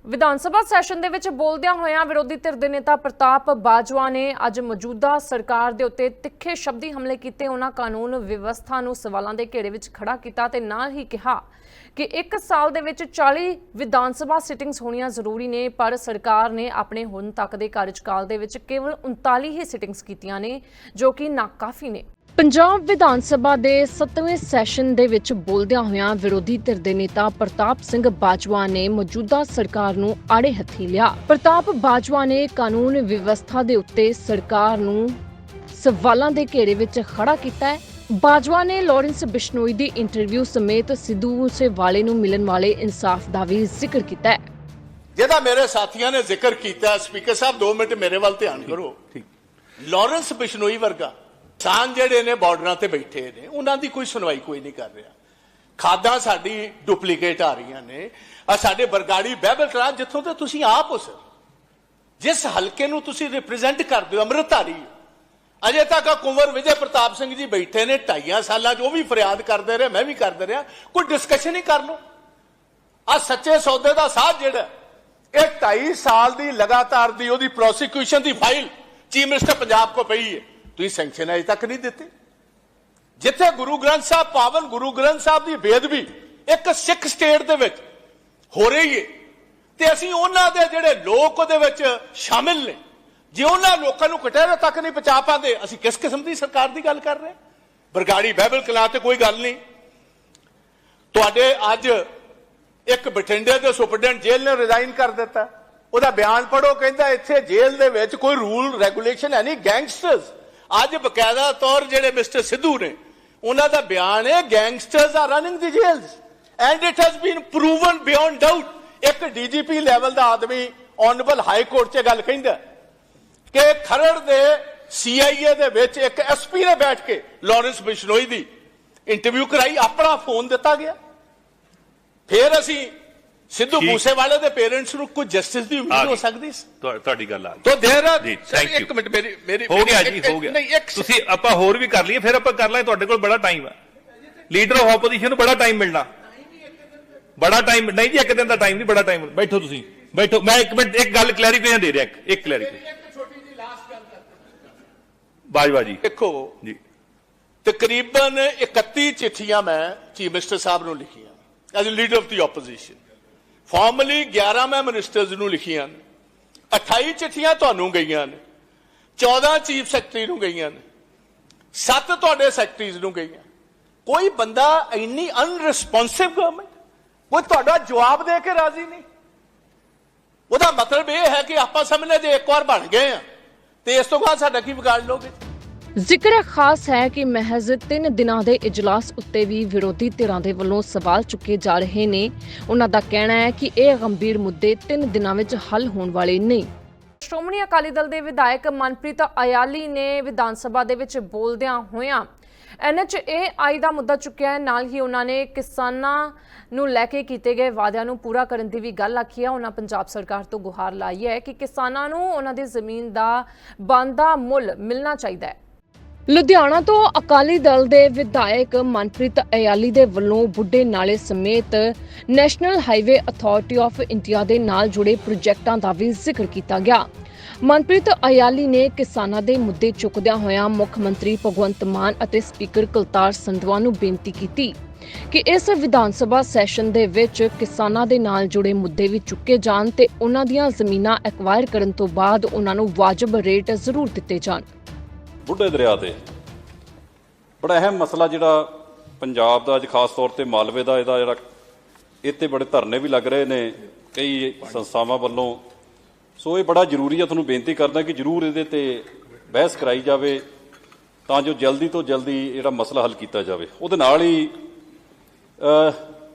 ਵਿਧਾਨ ਸਭਾ ਸੈਸ਼ਨ ਦੇ ਵਿੱਚ ਬੋਲਦਿਆਂ ਹੋਇਆਂ ਵਿਰੋਧੀ ਧਿਰ ਦੇ ਨੇਤਾ ਪ੍ਰਤਾਪ ਬਾਜਵਾ ਨੇ ਅੱਜ ਮੌਜੂਦਾ ਸਰਕਾਰ ਦੇ ਉੱਤੇ ਤਿੱਖੇ ਸ਼ਬਦੀ ਹਮਲੇ ਕੀਤੇ। ਉਹਨਾਂ ਕਾਨੂੰਨ ਵਿਵਸਥਾ ਨੂੰ ਸਵਾਲਾਂ ਦੇ ਘੇਰੇ ਵਿੱਚ ਖੜਾ ਕੀਤਾ ਤੇ ਨਾਲ ਹੀ ਕਿਹਾ ਕਿ ਇੱਕ ਸਾਲ ਦੇ ਵਿੱਚ 40 ਵਿਧਾਨ ਸਭਾ ਸਿਟਿੰਗਸ ਹੋਣੀਆਂ ਜ਼ਰੂਰੀ ਨੇ, ਪਰ ਸਰਕਾਰ ਨੇ ਆਪਣੇ ਹੁਣ ਤੱਕ ਦੇ ਕਾਰਜਕਾਲ ਦੇ ਵਿੱਚ ਕੇਵਲ 39 ਹੀ ਸਿਟਿੰਗਸ ਕੀਤੀਆਂ ਨੇ, ਜੋ ਕਿ ਨਾਕਾਫੀ ਨੇ। ਪੰਜਾਬ ਵਿਧਾਨ ਸਭਾ ਦੇ 7ਵੇਂ ਸੈਸ਼ਨ ਦੇ ਵਿੱਚ ਬੋਲਦਿਆਂ ਹੋਇਆਂ ਵਿਰੋਧੀ ਧਿਰ ਦੇ ਨੇਤਾ ਪ੍ਰਤਾਪ ਸਿੰਘ ਬਾਜਵਾ ਨੇ ਮੌਜੂਦਾ ਸਰਕਾਰ ਨੂੰ ਆੜੇ ਹੱਥੀ ਲਿਆ। ਪ੍ਰਤਾਪ ਬਾਜਵਾ ਨੇ ਕਾਨੂੰਨ ਵਿਵਸਥਾ ਦੇ ਉੱਤੇ ਸਰਕਾਰ ਨੂੰ ਸਵਾਲਾਂ ਦੇ ਘੇਰੇ ਵਿੱਚ ਖੜਾ ਕੀਤਾ ਹੈ। ਬਾਜਵਾ ਨੇ ਲਾਰੈਂਸ ਬਿਸ਼ਨੋਈ ਦੀ ਇੰਟਰਵਿਊ ਸਮੇਤ ਸਿੱਧੂ ਮੂਸੇਵਾਲੇ ਨੂੰ ਮਿਲਣ ਵਾਲੇ ਇਨਸਾਫ ਦਾ ਵੀ ਜ਼ਿਕਰ ਕੀਤਾ ਹੈ। ਜਿਹਦਾ ਮੇਰੇ ਸਾਥੀਆਂ ਨੇ ਜ਼ਿਕਰ ਕੀਤਾ ਸਪੀਕਰ ਸਾਹਿਬ 2 ਮਿੰਟ ਮੇਰੇ ਵੱਲ ਧਿਆਨ ਕਰੋ। ਲਾਰੈਂਸ ਬਿਸ਼ਨੋਈ ਵਰਗਾ ਕਿਸਾਨ ਜਿਹੜੇ ਨੇ ਬਾਰਡਰਾਂ ਤੇ ਬੈਠੇ ਨੇ, ਉਹਨਾਂ ਦੀ ਕੋਈ ਸੁਣਵਾਈ ਕੋਈ ਨਹੀਂ ਕਰ ਰਿਹਾ। ਖਾਦਾਂ ਸਾਡੀ ਡੁਪਲੀਕੇਟ ਆ ਰਹੀਆਂ ਨੇ। ਆ ਸਾਡੇ ਬਰਗਾੜੀ ਬਹਿਬਲ ਕਰਾਂ ਜਿੱਥੋਂ ਤੇ ਤੁਸੀਂ ਆਪ ਹੋ, ਸਰ। ਜਿਸ ਹਲਕੇ ਨੂੰ ਤੁਸੀਂ ਰਿਪਰੈਜ਼ੈਂਟ ਕਰਦੇ ਹੋ, ਅੰਮ੍ਰਿਤਧਾਰੀ ਅਜੇ ਤੱਕ ਆ ਕੁੰਵਰ ਵਿਜੇ ਪ੍ਰਤਾਪ ਸਿੰਘ ਜੀ ਬੈਠੇ ਨੇ, ਢਾਈਆਂ ਸਾਲਾਂ 'ਚ ਉਹ ਵੀ ਫਰਿਆਦ ਕਰਦੇ ਰਹੇ, ਮੈਂ ਵੀ ਕਰਦੇ ਰਿਹਾ। ਕੋਈ ਡਿਸਕਸ਼ਨ ਹੀ ਕਰ ਲਓ। ਆ ਸੱਚੇ ਸੌਦੇ ਦਾ ਸਾਥ ਜਿਹੜਾ, ਇਹ 2.5 ਸਾਲ ਦੀ ਲਗਾਤਾਰ ਦੀ ਉਹਦੀ ਪ੍ਰੋਸੀਕਿਊਸ਼ਨ ਦੀ ਫਾਈਲ ਚੀਫ ਮਿਨਿਸਟਰ ਪੰਜਾਬ ਕੋ ਪਈ ਹੈ। ਤੁਸੀਂ ਸੈਂਕਸ਼ਨ ਅਜੇ ਤੱਕ ਨਹੀਂ ਦਿੱਤੇ। ਜਿੱਥੇ ਗੁਰੂ ਗ੍ਰੰਥ ਸਾਹਿਬ ਪਾਵਨ ਗੁਰੂ ਗ੍ਰੰਥ ਸਾਹਿਬ ਦੀ ਬੇਅਦਬੀ ਇੱਕ ਸਿੱਖ ਸਟੇਟ ਦੇ ਵਿੱਚ ਹੋ ਰਹੀ ਹੈ ਤੇ ਅਸੀਂ ਉਹਨਾਂ ਦੇ ਜਿਹੜੇ ਲੋਕ ਉਹਦੇ ਵਿੱਚ ਸ਼ਾਮਿਲ ਨੇ। ਜੇ ਉਹਨਾਂ ਲੋਕਾਂ ਨੂੰ ਕਟਹਿਰੇ ਤੱਕ ਨਹੀਂ ਪਹੁੰਚਾ ਪਾਉਂਦੇ, ਅਸੀਂ ਕਿਸ ਕਿਸਮ ਦੀ ਸਰਕਾਰ ਦੀ ਗੱਲ ਕਰ ਰਹੇ ਬਰਗਾੜੀ ਬਾਈਬਲ ਕਲਾ ਤੇ ਕੋਈ ਗੱਲ ਨਹੀਂ। ਤੁਹਾਡੇ ਅੱਜ ਇੱਕ ਬਠਿੰਡੇ ਦੇ ਸੁਪਰਡੈਂਟ ਜੇਲ੍ਹ ਨੇ ਰਿਜ਼ਾਈਨ ਕਰ ਦਿੱਤਾ। ਉਹਦਾ ਬਿਆਨ ਪੜੋ ਕਹਿੰਦਾ ਇੱਥੇ ਜੇਲ੍ਹ ਦੇ ਵਿੱਚ ਕੋਈ ਰੂਲ, ਰੈਗੂਲੇਸ਼ਨ ਹੈ ਨਹੀਂ, ਗੈਂਗਸਟਰਸ। ਅੱਜ ਬਕਾਇਦਾ ਤੌਰ ਜਿਹੜੇ ਮਿਸਟਰ ਸਿੱਧੂ ਨੇ, ਉਹਨਾਂ ਦਾ ਬਿਆਨ ਹੈ, gangsters are running the jails and it has been proven beyond doubt ਇੱਕ ਡੀਜੀਪੀ ਲੈਵਲ ਦਾ ਆਦਮੀ ਆਨਰੇਬਲ ਹਾਈ ਕੋਰਟ 'ਚ ਗੱਲ ਕਹਿੰਦਾ ਕਿ ਖਰੜ ਦੇ ਸੀਆਈਏ ਦੇ ਵਿੱਚ ਇੱਕ ਐਸਪੀ ਨੇ ਬੈਠ ਕੇ ਲਾਰੈਂਸ ਬਿਸ਼ਨੋਈ ਦੀ ਇੰਟਰਵਿਊ ਕਰਾਈ, ਆਪਣਾ ਫੋਨ ਦਿੱਤਾ ਗਿਆ। ਫਿਰ ਅਸੀਂ ਸਿੱਧੂ। ਮੂਸੇਵਾਲੇ ਦੇ ਪੇਰੈਂਟਸ ਨੂੰ ਕੋਈ ਜਸਟਿਸ ਦੀ ਆ ਉਮੀਦ ਹੋ। ਸਕਦੀ ਸੀ? ਤੁਹਾਡੀ ਗੱਲ ਆ ਤੋ ਦੇਰ ਜੀ ਥੈਂਕ ਯੂ ਇੱਕ ਮਿੰਟ ਮੇਰੀ ਮੇਰੀ ਹੋ ਗਿਆ ਜੀ ਹੋ ਗਿਆ। ਨਹੀਂ ਇੱਕ ਤੁਸੀਂ ਆਪਾਂ ਹੋਰ ਵੀ ਕਰ ਲਈਏ ਫਿਰ ਆਪਾਂ ਕਰ ਲਾਂਗੇ ਤੁਹਾਡੇ ਕੋਲ ਬੜਾ ਟਾਈਮ ਹੈ ਲੀਡਰ ਆਫ ਆਪੋਜੀਸ਼ਨ ਨੂੰ ਬੜਾ ਟਾਈਮ ਮਿਲਣਾ। ਬੜਾ ਟਾਈਮ ਨਹੀਂ ਜੀ ਇੱਕ ਦਿਨ ਦਾ ਟਾਈਮ ਨਹੀਂ ਬੜਾ ਟਾਈਮ ਬੈਠੋ ਤੁਸੀਂ। ਬੈਠੋ। ਮੈਂ ਇੱਕ ਮਿੰਟ ਇੱਕ ਗੱਲ ਕਲੈਰੀਫਿਕੇਸ਼ਨ ਦੇ ਰਿਹਾ ਇੱਕ ਇੱਕ ਕਲੈਰੀਫਿਕੇਸ਼ਨ ਬਾਜਵਾ ਜੀ ਦੇਖੋ ਜੀ। ਤਕਰੀਬਨ 31 ਚਿੱਠੀਆਂ ਮੈਂ ਚੀਫ ਮਿਨਿਸਟਰ ਸਾਹਿਬ ਨੂੰ ਲਿਖੀਆਂ as leader of the opposition formally 11 ਮੈਂ ਮਿਨਿਸਟਰਸ ਨੂੰ ਲਿਖੀਆਂ ਨੇ। 28 ਚਿੱਠੀਆਂ ਤੁਹਾਨੂੰ ਗਈਆਂ ਨੇ। 14 ਚੀਫ ਸੈਕਟਰੀ ਨੂੰ ਗਈਆਂ ਨੇ। 7 ਤੁਹਾਡੇ ਸੈਕਟਰੀਜ਼ ਨੂੰ ਗਈਆਂ। ਕੋਈ ਬੰਦਾ ਇੰਨੀ ਅਨਰਿਸਪੌਂਸਿਵ ਗਵਰਨਮੈਂਟ ਕੋਈ ਤੁਹਾਡਾ ਜਵਾਬ ਦੇ ਕੇ ਰਾਜ਼ੀ ਨਹੀਂ? ਉਹਦਾ ਮਤਲਬ ਇਹ ਹੈ ਕਿ ਆਪਾਂ ਸਮਝਨੇ ਜੇ ਇੱਕ ਵਾਰ ਬਣ ਗਏ ਆ ਤੇ ਇਸ ਤੋਂ ਬਾਅਦ ਸਾਡਾ ਕੀ ਵਿਗਾੜ ਲੋਗੇ ਜ਼ਿਕਰ ਖਾਸ ਹੈ ਕਿ ਮਹਿਜ਼ 3 ਦਿਨਾਂ ਦੇ ਇਜਲਾਸ ਉੱਤੇ ਵੀ ਵਿਰੋਧੀ ਧਿਰਾਂ ਦੇ ਵੱਲੋਂ ਸਵਾਲ ਚੁੱਕੇ ਜਾ ਰਹੇ ਨੇ। ਉਹਨਾਂ ਦਾ ਕਹਿਣਾ ਹੈ ਕਿ ਇਹ ਗੰਭੀਰ ਮੁੱਦੇ 3 ਦਿਨਾਂ ਵਿੱਚ ਹੱਲ ਹੋਣ ਵਾਲੇ ਨਹੀਂ। ਸ਼੍ਰੋਮਣੀ ਅਕਾਲੀ ਦਲ ਦੇ ਵਿਧਾਇਕ ਮਨਪ੍ਰੀਤ ਅਯਾਲੀ ਨੇ ਵਿਧਾਨ ਸਭਾ ਦੇ ਵਿੱਚ ਬੋਲਦਿਆਂ ਹੋਇਆਂ ਐਨਐਚਏਆਈ ਦਾ ਮੁੱਦਾ ਚੁੱਕਿਆ ਹੈ। ਨਾਲ ਹੀ ਉਹਨਾਂ ਨੇ ਕਿਸਾਨਾਂ ਨੂੰ ਲੈ ਕੇ ਕੀਤੇ ਗਏ ਵਾਅਦਿਆਂ ਨੂੰ ਪੂਰਾ ਕਰਨ ਦੀ ਵੀ ਗੱਲ ਆਖੀ ਹੈ। ਉਹਨਾਂ ਪੰਜਾਬ ਸਰਕਾਰ ਤੋਂ ਗੁਹਾਰ ਲਾਈ ਹੈ ਕਿ ਕਿਸਾਨਾਂ ਨੂੰ ਉਹਨਾਂ ਦੀ ਜ਼ਮੀਨ ਦਾ ਬਣਦਾ ਮੁੱਲ ਮਿਲਣਾ ਚਾਹੀਦਾ ਹੈ। ਲੁਧਿਆਣਾ ਤੋਂ ਅਕਾਲੀ ਦਲ ਦੇ ਵਿਧਾਇਕ ਮਨਪ੍ਰੀਤ ਅਯਾਲੀ ਦੇ ਵੱਲੋਂ ਬੁੱਢੇ ਨਾਲੇ ਸਮੇਤ national highway authority of India ਦੇ ਨਾਲ ਜੁੜੇ ਪ੍ਰੋਜੈਕਟਾਂ ਦਾ ਵੀ ਜ਼ਿਕਰ ਕੀਤਾ ਗਿਆ। ਮਨਪ੍ਰੀਤ ਅਯਾਲੀ ਨੇ ਕਿਸਾਨਾਂ ਦੇ ਮੁੱਦੇ ਚੁੱਕਦਿਆਂ ਹੋਇਆਂ ਮੁੱਖ ਮੰਤਰੀ ਭਗਵੰਤ ਮਾਨ ਅਤੇ ਸਪੀਕਰ ਕੁਲਤਾਰ ਸੰਧਵਾ ਨੂੰ ਬੇਨਤੀ ਕੀਤੀ ਕਿ ਇਸ ਵਿਧਾਨ ਸਭਾ ਸੈਸ਼ਨ ਦੇ ਵਿੱਚ ਕਿਸਾਨਾਂ ਦੇ ਨਾਲ ਜੁੜੇ ਮੁੱਦੇ ਵੀ ਚੁੱਕੇ ਜਾਣ ਤੇ ਉਹਨਾਂ ਦੀਆਂ ਜ਼ਮੀਨਾਂ ਐਕਵਾਇਰ ਕਰਨ ਤੋਂ ਬਾਅਦ ਉਹਨਾਂ ਨੂੰ ਵਾਜਬ ਰੇਟ ਜ਼ਰੂਰ ਦਿੱਤੇ ਜਾਣ। ਬੁੱਢੇ ਦਰਿਆ ਤੇ। ਬੜਾ ਅਹਿਮ ਮਸਲਾ ਜਿਹੜਾ ਪੰਜਾਬ ਦਾ ਅੱਜ ਖਾਸ ਤੌਰ ਤੇ ਮਾਲਵੇ ਦਾ ਇਹਦਾ ਜਿਹੜਾ ਇੱਥੇ ਬੜੇ ਧਰਨੇ ਵੀ ਲੱਗ ਰਹੇ ਨੇ ਕਈ ਸੰਸਥਾਵਾਂ ਵੱਲੋਂ। ਸੋ ਇਹ ਬੜਾ ਜ਼ਰੂਰੀ ਹੈ ਤੁਹਾਨੂੰ ਬੇਨਤੀ ਕਰਦਾ ਕਿ ਜ਼ਰੂਰ ਇਹਦੇ ਤੇ ਬਹਿਸ ਕਰਾਈ ਜਾਵੇ, ਤਾਂ ਜੋ ਜਲਦੀ ਤੋਂ ਜਲਦੀ ਜਿਹੜਾ ਮਸਲਾ ਹੱਲ ਕੀਤਾ ਜਾਵੇ। ਉਹਦੇ ਨਾਲ ਹੀ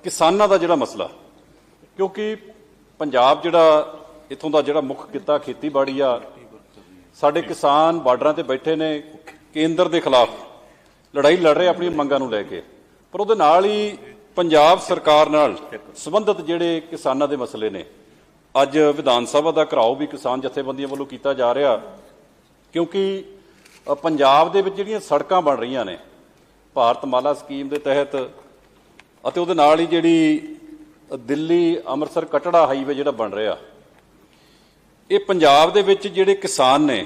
ਕਿਸਾਨਾਂ ਦਾ ਜਿਹੜਾ ਮਸਲਾ, ਕਿਉਂਕਿ ਪੰਜਾਬ ਜਿਹੜਾ, ਇਥੋਂ ਦਾ ਜਿਹੜਾ ਮੁੱਖ ਕਿੱਤਾ ਖੇਤੀਬਾੜੀ ਆ ਸਾਡੇ ਕਿਸਾਨ ਬਾਰਡਰਾਂ ਤੇ ਬੈਠੇ ਨੇ ਕੇਂਦਰ ਦੇ ਖਿਲਾਫ। ਲੜਾਈ ਲੜ ਰਹੇ ਆਪਣੀਆਂ ਮੰਗਾਂ ਨੂੰ ਲੈ ਕੇ। ਪਰ ਉਹਦੇ ਨਾਲ ਹੀ ਪੰਜਾਬ ਸਰਕਾਰ ਨਾਲ ਸੰਬੰਧਿਤ ਜਿਹੜੇ ਕਿਸਾਨਾਂ ਦੇ ਮਸਲੇ ਨੇ ਅੱਜ ਵਿਧਾਨ ਸਭਾ ਦਾ ਘਰਾਓ ਵੀ ਕਿਸਾਨ ਜਥੇਬੰਦੀਆਂ ਵੱਲੋਂ ਕੀਤਾ ਜਾ ਰਿਹਾ। ਕਿਉਂਕਿ ਪੰਜਾਬ ਦੇ ਵਿੱਚ ਜਿਹੜੀਆਂ ਸੜਕਾਂ ਬਣ ਰਹੀਆਂ ਨੇ ਭਾਰਤ ਮਾਲਾ ਸਕੀਮ ਦੇ ਤਹਿਤ ਅਤੇ ਉਹਦੇ ਨਾਲ ਹੀ ਜਿਹੜੀ ਦਿੱਲੀ ਅੰਮ੍ਰਿਤਸਰ ਕਟੜਾ ਹਾਈਵੇ ਜਿਹੜਾ ਬਣ ਰਿਹਾ ਇਹ ਪੰਜਾਬ ਦੇ ਵਿੱਚ ਜਿਹੜੇ ਕਿਸਾਨ ਨੇ,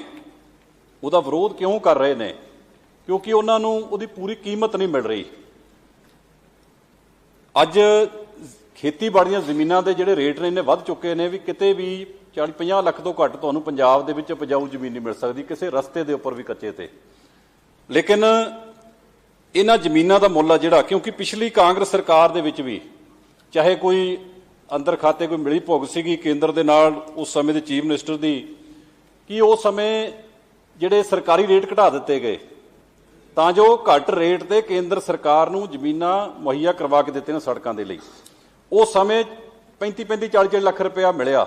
ਉਹਦਾ ਵਿਰੋਧ ਕਿਉਂ ਕਰ ਰਹੇ ਨੇ? ਕਿਉਂਕਿ ਉਹਨਾਂ ਨੂੰ ਉਹਦੀ ਪੂਰੀ ਕੀਮਤ ਨਹੀਂ ਮਿਲ ਰਹੀ। ਅੱਜ ਖੇਤੀਬਾੜੀਆਂ ਜ਼ਮੀਨਾਂ ਦੇ ਜਿਹੜੇ ਰੇਟ ਨੇ ਇਹਨੇ ਵੱਧ ਚੁੱਕੇ ਨੇ ਵੀ ਕਿਤੇ ਵੀ 40 50 ਲੱਖ ਤੋਂ ਘੱਟ ਤੁਹਾਨੂੰ ਪੰਜਾਬ ਦੇ ਵਿੱਚ ਉਪਜਾਊ ਜ਼ਮੀਨ ਨਹੀਂ ਮਿਲ ਸਕਦੀ, ਕਿਸੇ ਰਸਤੇ ਦੇ ਉੱਪਰ ਵੀ ਕੱਚੇ ਤੇ। ਲੇਕਿਨ ਇਹਨਾਂ ਜ਼ਮੀਨਾਂ ਦਾ ਮੁੱਲ ਆ ਜਿਹੜਾ, ਕਿਉਂਕਿ ਪਿਛਲੀ ਕਾਂਗਰਸ ਸਰਕਾਰ ਦੇ ਵਿੱਚ ਵੀ, ਚਾਹੇ ਕੋਈ ਅੰਦਰ ਖਾਤੇ ਕੋਈ ਮਿਲੀ ਭੁਗ ਸੀਗੀ ਕੇਂਦਰ ਦੇ ਨਾਲ ਉਸ ਸਮੇਂ ਦੇ ਚੀਫ ਮਿਨਿਸਟਰ ਦੀ, ਕਿ ਉਸ ਸਮੇਂ ਜਿਹੜੇ ਸਰਕਾਰੀ ਰੇਟ ਘਟਾ ਦਿੱਤੇ ਗਏ, ਤਾਂ ਜੋ ਘੱਟ ਰੇਟ ਤੇ ਕੇਂਦਰ ਸਰਕਾਰ ਨੂੰ ਜ਼ਮੀਨਾਂ ਮੁਹੱਈਆ ਕਰਵਾ ਕੇ ਦਿੱਤੇ ਨੇ ਸੜਕਾਂ ਦੇ ਲਈ। ਉਸ ਸਮੇਂ 35 35 40 40 ਲੱਖ ਰੁਪਇਆ ਮਿਲਿਆ।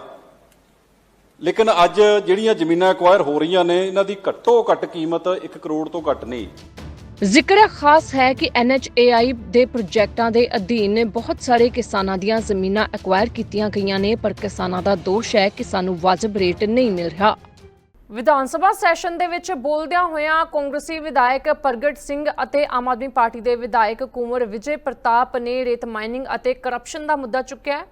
ਲੇਕਿਨ ਅੱਜ ਜਿਹੜੀਆਂ ਜ਼ਮੀਨਾਂ ਐਕਵਾਇਰ ਹੋ ਰਹੀਆਂ ਨੇ, ਇਹਨਾਂ ਦੀ ਘੱਟੋ ਘੱਟ ਕੀਮਤ 1 ਕਰੋੜ ਤੋਂ ਘੱਟ ਨਹੀਂ। ਜ਼ਿਕਰ ਖਾਸ ਹੈ ਕਿ NHAI ਦੇ ਪ੍ਰੋਜੈਕਟਾਂ ਦੇ ਅਧੀਨ ਬਹੁਤ ਸਾਰੇ ਕਿਸਾਨਾਂ ਦੀਆਂ ਜ਼ਮੀਨਾਂ ਐਕਵਾਇਰ ਕੀਤੀਆਂ ਗਈਆਂ ਨੇ, ਪਰ ਕਿਸਾਨਾਂ ਦਾ ਦੋਸ਼ ਹੈ ਕਿ ਸਾਨੂੰ ਵਾਜਬ ਰੇਟ ਨਹੀਂ ਮਿਲ ਰਿਹਾ। ਵਿਧਾਨ ਸਭਾ ਸੈਸ਼ਨ ਦੇ ਵਿੱਚ ਬੋਲਦਿਆਂ ਹੋਇਆਂ ਕਾਂਗਰਸੀ ਵਿਧਾਇਕ ਪ੍ਰਗਟ ਸਿੰਘ ਅਤੇ ਆਮ ਆਦਮੀ ਪਾਰਟੀ ਦੇ ਵਿਧਾਇਕ ਕੁੰਵਰ ਵਿਜੇ ਪ੍ਰਤਾਪ ਨੇ ਰੇਤ ਮਾਈਨਿੰਗ ਅਤੇ ਕਰਪਸ਼ਨ ਦਾ ਮੁੱਦਾ ਚੁੱਕਿਆ ਹੈ।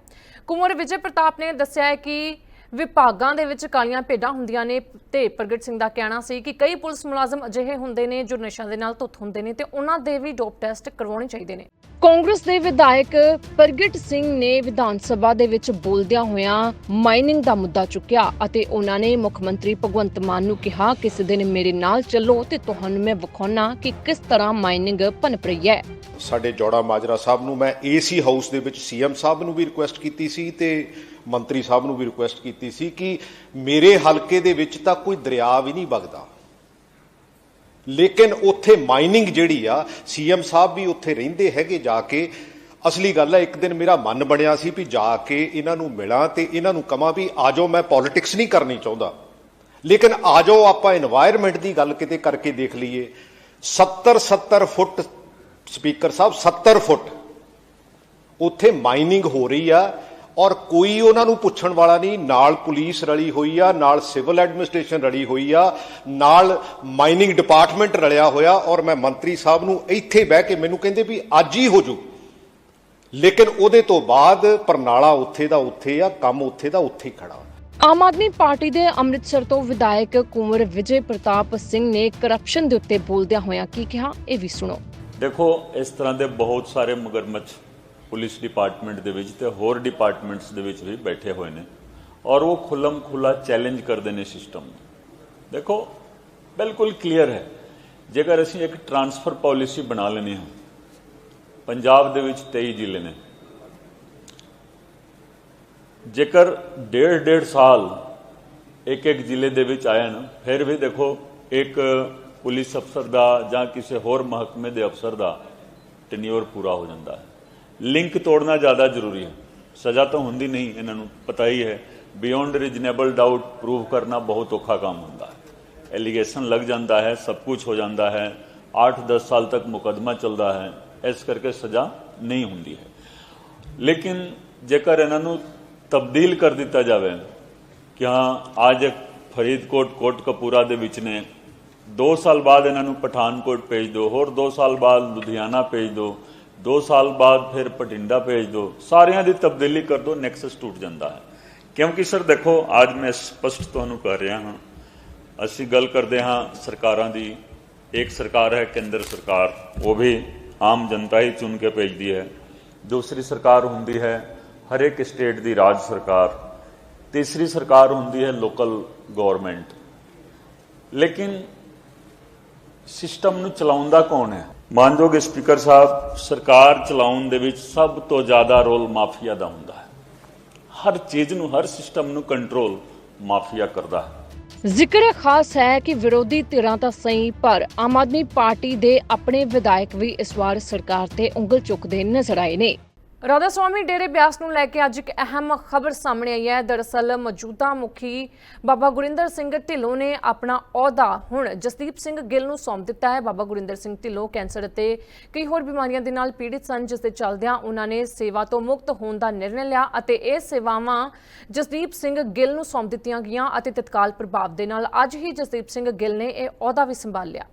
ਕੁੰਵਰ ਵਿਜੇ ਪ੍ਰਤਾਪ ਨੇ ਦੱਸਿਆ ਹੈ ਕਿ ਵਿਭਾਗਾਂ ਦੇ ਵਿੱਚ ਕਾਲੀਆਂ ਭੇਡਾਂ ਹੁੰਦੀਆਂ ਨੇ ਤੇ ਪ੍ਰਗਟ ਸਿੰਘ ਦਾ ਕਹਿਣਾ ਸੀ ਕਿ ਕਈ ਪੁਲਿਸ ਮੁਲਾਜ਼ਮ ਅਜਿਹੇ ਹੁੰਦੇ ਨੇ ਜੋ ਨਸ਼ਿਆਂ ਦੇ ਨਾਲ ਧੁੱਤ ਹੁੰਦੇ ਨੇ ਤੇ ਉਹਨਾਂ ਦੇ ਵੀ ਡੋਪ ਟੈਸਟ ਕਰਵਾਉਣੇ ਚਾਹੀਦੇ ਨੇ। ਕਾਂਗਰਸ ਦੇ ਵਿਧਾਇਕ ਪ੍ਰਗਟ ਸਿੰਘ ਨੇ ਵਿਧਾਨ ਸਭਾ ਦੇ ਵਿੱਚ ਬੋਲਦਿਆਂ ਹੋਇਆਂ ਮਾਈਨਿੰਗ ਦਾ ਮੁੱਦਾ ਚੁੱਕਿਆ ਅਤੇ ਉਹਨਾਂ ਨੇ ਮੁੱਖ ਮੰਤਰੀ ਭਗਵੰਤ ਮਾਨ ਨੂੰ ਕਿਹਾ ਕਿਸੇ ਦਿਨ ਮੇਰੇ ਨਾਲ ਚੱਲੋ ਤੇ ਤੁਹਾਨੂੰ ਮੈਂ ਵਿਖਾਉਣਾ ਕਿ ਕਿਸ ਤਰ੍ਹਾਂ ਮਾਈਨਿੰਗ ਪਨਪ ਰਹੀ ਹੈ। ਸਾਡੇ ਜੋੜਾ ਮਾਜਰਾ ਸਾਹਿਬ ਨੂੰ ਮੈਂ ਏਸੀ ਹਾਊਸ ਦੇ ਵਿੱਚ ਸੀਐਮ ਸਾਹਿਬ ਨੂੰ ਵੀ ਰਿਕੁਐਸਟ ਕੀਤੀ ਸੀ ਤੇ ਮੰਤਰੀ ਸਾਹਿਬ ਨੂੰ ਵੀ ਰਿਕੁਐਸਟ ਕੀਤੀ ਸੀ ਕਿ ਮੇਰੇ ਹਲਕੇ ਦੇ ਵਿੱਚ ਤਾਂ ਕੋਈ ਦਰਿਆ ਵੀ ਨਹੀਂ ਵਗਦਾ। ਲੇਕਿਨ ਉੱਥੇ ਮਾਈਨਿੰਗ ਜਿਹੜੀ ਆ ਸੀਐਮ ਸਾਹਿਬ ਵੀ ਉੱਥੇ ਰਹਿੰਦੇ ਹੈਗੇ ਜਾ ਕੇ। ਅਸਲੀ ਗੱਲ ਹੈ ਇੱਕ ਦਿਨ ਮੇਰਾ ਮਨ ਬਣਿਆ ਸੀ ਵੀ ਜਾ ਕੇ ਇਹਨਾਂ ਨੂੰ ਮਿਲਾਂ ਤੇ ਇਹਨਾਂ ਨੂੰ ਕਹਾਂ ਵੀ ਆਜੋ ਮੈਂ ਪੋਲਿਟਿਕਸ ਨਹੀਂ ਕਰਨੀ ਚਾਹੁੰਦਾ। ਲੇਕਿਨ ਆਜੋ ਆਪਾਂ এনवायरमेंट ਦੀ ਗੱਲ ਕਿਤੇ ਕਰਕੇ ਦੇਖ ਲਈਏ। 70 70 ਫੁੱਟ ਸਪੀਕਰ ਸਾਹਿਬ 70 ਫੁੱਟ। ਉੱਥੇ ਮਾਈਨਿੰਗ ਹੋ ਰਹੀ ਆ ਔਰ ਕੋਈ ਉਹਨਾਂ ਨੂੰ ਪੁੱਛਣ ਵਾਲਾ ਨਹੀਂ ਨਾਲ ਪੁਲਿਸ ਰਲੀ ਹੋਈ ਆ ਨਾਲ ਸਿਵਲ ਐਡਮਿਨਿਸਟ੍ਰੇਸ਼ਨ ਰਲੀ ਹੋਈ ਆ ਨਾਲ ਮਾਈਨਿੰਗ ਡਿਪਾਰਟਮੈਂਟ ਰਲਿਆ ਹੋਇਆ ਔਰ ਮੈਂ ਮੰਤਰੀ ਸਾਹਿਬ ਨੂੰ ਇੱਥੇ ਬਹਿ ਕੇ ਮੈਨੂੰ ਕਹਿੰਦੇ ਵੀ ਅੱਜ ਹੀ ਹੋ ਜੂ ਲੇਕਿਨ ਉਹਦੇ ਤੋਂ ਬਾਅਦ ਪਰਨਾਲਾ ਉੱਥੇ ਦਾ ਉੱਥੇ ਆ ਕੰਮ ਉੱਥੇ ਦਾ ਉੱਥੇ ਹੀ ਖੜਾ। ਆਮ ਆਦਮੀ ਪਾਰਟੀ ਦੇ ਅੰਮ੍ਰਿਤਸਰ ਤੋਂ ਵਿਧਾਇਕ ਕੁੰਵਰ ਵਿਜੇ ਪ੍ਰਤਾਪ ਸਿੰਘ ਨੇ ਕਰਪਸ਼ਨ ਦੇ ਉੱਤੇ ਬੋਲਦਿਆਂ ਹੋਇਆਂ ਕੀ ਕਿਹਾ ਇਹ ਵੀ ਸੁਣੋ। ਦੇਖੋ ਇਸ ਤਰ੍ਹਾਂ ਦੇ ਬਹੁਤ ਸਾਰੇ ਮਗਰਮੱਛ ਪੁਲਿਸ ਡਿਪਾਰਟਮੈਂਟ ਦੇ ਵਿੱਚ ਤੇ ਹੋਰ ਡਿਪਾਰਟਮੈਂਟਸ ਦੇ ਵਿੱਚ ਵੀ ਬੈਠੇ ਹੋਏ ਨੇ ਔਰ ਉਹ ਖੁੱਲਮ ਖੁੱਲਾ ਚੈਲੰਜ ਕਰਦੇ ਨੇ ਸਿਸਟਮ ਨੂੰ। ਦੇਖੋ, ਬਿਲਕੁਲ ਕਲੀਅਰ ਹੈ। ਜੇਕਰ ਅਸੀਂ ਇੱਕ ਟਰਾਂਸਫਰ ਪਾਲਿਸੀ ਬਣਾ ਲੈਣੀ ਹੈ, ਪੰਜਾਬ ਦੇ ਵਿੱਚ 23 ਜ਼ਿਲ੍ਹੇ ਨੇ। ਜੇਕਰ ਡੇਢ ਡੇਢ ਸਾਲ ਇੱਕ ਇੱਕ ਜ਼ਿਲ੍ਹੇ ਦੇ ਵਿੱਚ ਆਇਆ ਨਾ, ਫਿਰ ਵੀ ਦੇਖੋ, ਇੱਕ ਪੁਲਿਸ ਅਫਸਰ ਦਾ ਜਾਂ ਕਿਸੇ ਹੋਰ ਮਹਿਕਮੇ ਦੇ ਅਫਸਰ ਦਾ ਟੈਨਿਓਰ ਪੂਰਾ ਹੋ ਜਾਂਦਾ ਹੈ। ਲਿੰਕ ਤੋੜਨਾ ਜ਼ਿਆਦਾ ਜ਼ਰੂਰੀ ਹੈ। ਸਜ਼ਾ ਤਾਂ ਹੁੰਦੀ ਨਹੀਂ, ਇਹਨਾਂ ਨੂੰ ਪਤਾ ਹੀ ਹੈ। ਬਿਯੋਂਡ ਰੀਜਨੇਬਲ ਡਾਊਟ ਪ੍ਰੂਵ ਕਰਨਾ ਬਹੁਤ ਔਖਾ ਕੰਮ ਹੁੰਦਾ ਹੈ। ਐਲੀਗੇਸ਼ਨ ਲੱਗ ਜਾਂਦਾ ਹੈ, ਸਭ ਕੁਝ ਹੋ ਜਾਂਦਾ ਹੈ। 8-10 ਸਾਲ ਤੱਕ ਮੁਕਦਮਾ ਚੱਲਦਾ ਹੈ। ਇਸ ਕਰਕੇ ਸਜ਼ਾ ਨਹੀਂ ਹੁੰਦੀ ਹੈ। ਲੇਕਿਨ ਜੇਕਰ ਇਹਨਾਂ ਨੂੰ ਤਬਦੀਲ ਕਰ ਦਿੱਤਾ ਜਾਵੇ ਕਿ ਹਾਂ, ਅੱਜ ਫਰੀਦਕੋਟ ਕੋਟ ਕਪੂਰਾ ਦੇ ਵਿੱਚ ਨੇ 2 ਸਾਲ ਬਾਅਦ ਇਹਨਾਂ ਨੂੰ ਪਠਾਨਕੋਟ ਭੇਜ ਦਿਓ, ਹੋਰ 2 ਸਾਲ ਬਾਅਦ ਲੁਧਿਆਣਾ ਭੇਜ ਦਿਓ 2 ਸਾਲ ਬਾਅਦ ਫਿਰ ਪਟਿੰਡਾ ਭੇਜ ਦਿਓ। ਸਾਰਿਆਂ ਦੀ ਤਬਦੀਲੀ ਕਰ ਦਿਓ, ਨੈਕਸਸ ਟੁੱਟ ਜਾਂਦਾ ਹੈ। ਕਿਉਂਕਿ ਸਰ ਦੇਖੋ, ਅੱਜ ਮੈਂ ਸਪਸ਼ਟ ਤੁਹਾਨੂੰ ਕਰ ਰਿਹਾ ਹਾਂ। ਅਸੀਂ ਗੱਲ ਕਰਦੇ ਹਾਂ ਸਰਕਾਰਾਂ ਦੀ। ਇੱਕ ਸਰਕਾਰ ਹੈ, ਕੇਂਦਰ ਸਰਕਾਰ। ਉਹ ਵੀ ਆਮ ਜਨਤਾ ਹੀ ਚੁਣ ਕੇ ਭੇਜਦੀ ਹੈ। ਦੂਸਰੀ ਸਰਕਾਰ ਹੁੰਦੀ ਹੈ ਹਰ ਇੱਕ ਸਟੇਟ ਦੀ ਰਾਜ ਸਰਕਾਰ। ਤੀਸਰੀ ਸਰਕਾਰ ਹੁੰਦੀ ਹੈ ਲੋਕਲ ਗਵਰਨਮੈਂਟ। ਲੇਕਿਨ ਸਿਸਟਮ ਨੂੰ ਚਲਾਉਂਦਾ ਕੌਣ ਹੈ? ਮਾਨਯੋਗ ਸਪੀਕਰ ਸਾਹਿਬ ਸਰਕਾਰ ਚਲਾਉਣ ਦੇ ਵਿੱਚ ਸਭ ਤੋਂ ਜ਼ਿਆਦਾ ਰੋਲ ਮਾਫੀਆ ਦਾ ਹੁੰਦਾ ਹੈ। ਹਰ ਚੀਜ਼ ਨੂੰ, ਹਰ ਸਿਸਟਮ ਨੂੰ ਕੰਟਰੋਲ ਮਾਫੀਆ ਕਰਦਾ ਹੈ। ਜ਼ਿਕਰ ਖਾਸ ਹੈ ਕਿ ਵਿਰੋਧੀ ਧਿਰਾਂ ਤਾਂ ਸਹੀ, ਪਰ ਆਮ ਆਦਮੀ ਪਾਰਟੀ ਦੇ ਆਪਣੇ ਵਿਧਾਇਕ ਵੀ ਇਸ ਵਾਰ ਸਰਕਾਰ ਤੇ ਉਂਗਲ ਚੁੱਕਦੇ ਨਜ਼ਰ ਆਏ ਨੇ। ਰਾਧਾ ਸਵਾਮੀ ਡੇਰੇ ਬਿਆਸ ਨੂੰ ਲੈ ਕੇ ਅੱਜ ਇੱਕ ਅਹਿਮ ਖਬਰ ਸਾਹਮਣੇ ਆਈ ਹੈ। ਦਰਅਸਲ ਮੌਜੂਦਾ ਮੁਖੀ ਬਾਬਾ ਗੁਰਿੰਦਰ ਸਿੰਘ ਢਿੱਲੋਂ ਨੇ ਆਪਣਾ ਅਹੁਦਾ ਹੁਣ ਜਸਦੀਪ ਸਿੰਘ ਗਿੱਲ ਨੂੰ ਸੌਂਪ ਦਿੱਤਾ ਹੈ। ਬਾਬਾ ਗੁਰਿੰਦਰ ਸਿੰਘ ਢਿੱਲੋਂ ਕੈਂਸਰ ਅਤੇ ਕਈ ਹੋਰ ਬਿਮਾਰੀਆਂ ਦੇ ਨਾਲ ਪੀੜਿਤ ਸਨ, ਜਿਸ ਦੇ ਚੱਲਦਿਆਂ ਉਹਨਾਂ ਨੇ ਸੇਵਾ ਤੋਂ ਮੁਕਤ ਹੋਣ ਦਾ ਨਿਰਣੈ ਲਿਆ ਅਤੇ ਇਹ ਸੇਵਾਵਾਂ ਜਸਦੀਪ ਸਿੰਘ ਗਿੱਲ ਨੂੰ ਸੌਂਪ ਦਿੱਤੀਆਂ ਗਈਆਂ ਅਤੇ ਤਤਕਾਲ ਪ੍ਰਭਾਵ ਦੇ ਨਾਲ ਅੱਜ ਹੀ ਜਸਦੀਪ ਸਿੰਘ ਗਿੱਲ ਨੇ ਇਹ ਅਹੁਦਾ ਵੀ ਸੰਭਾਲ ਲਿਆ।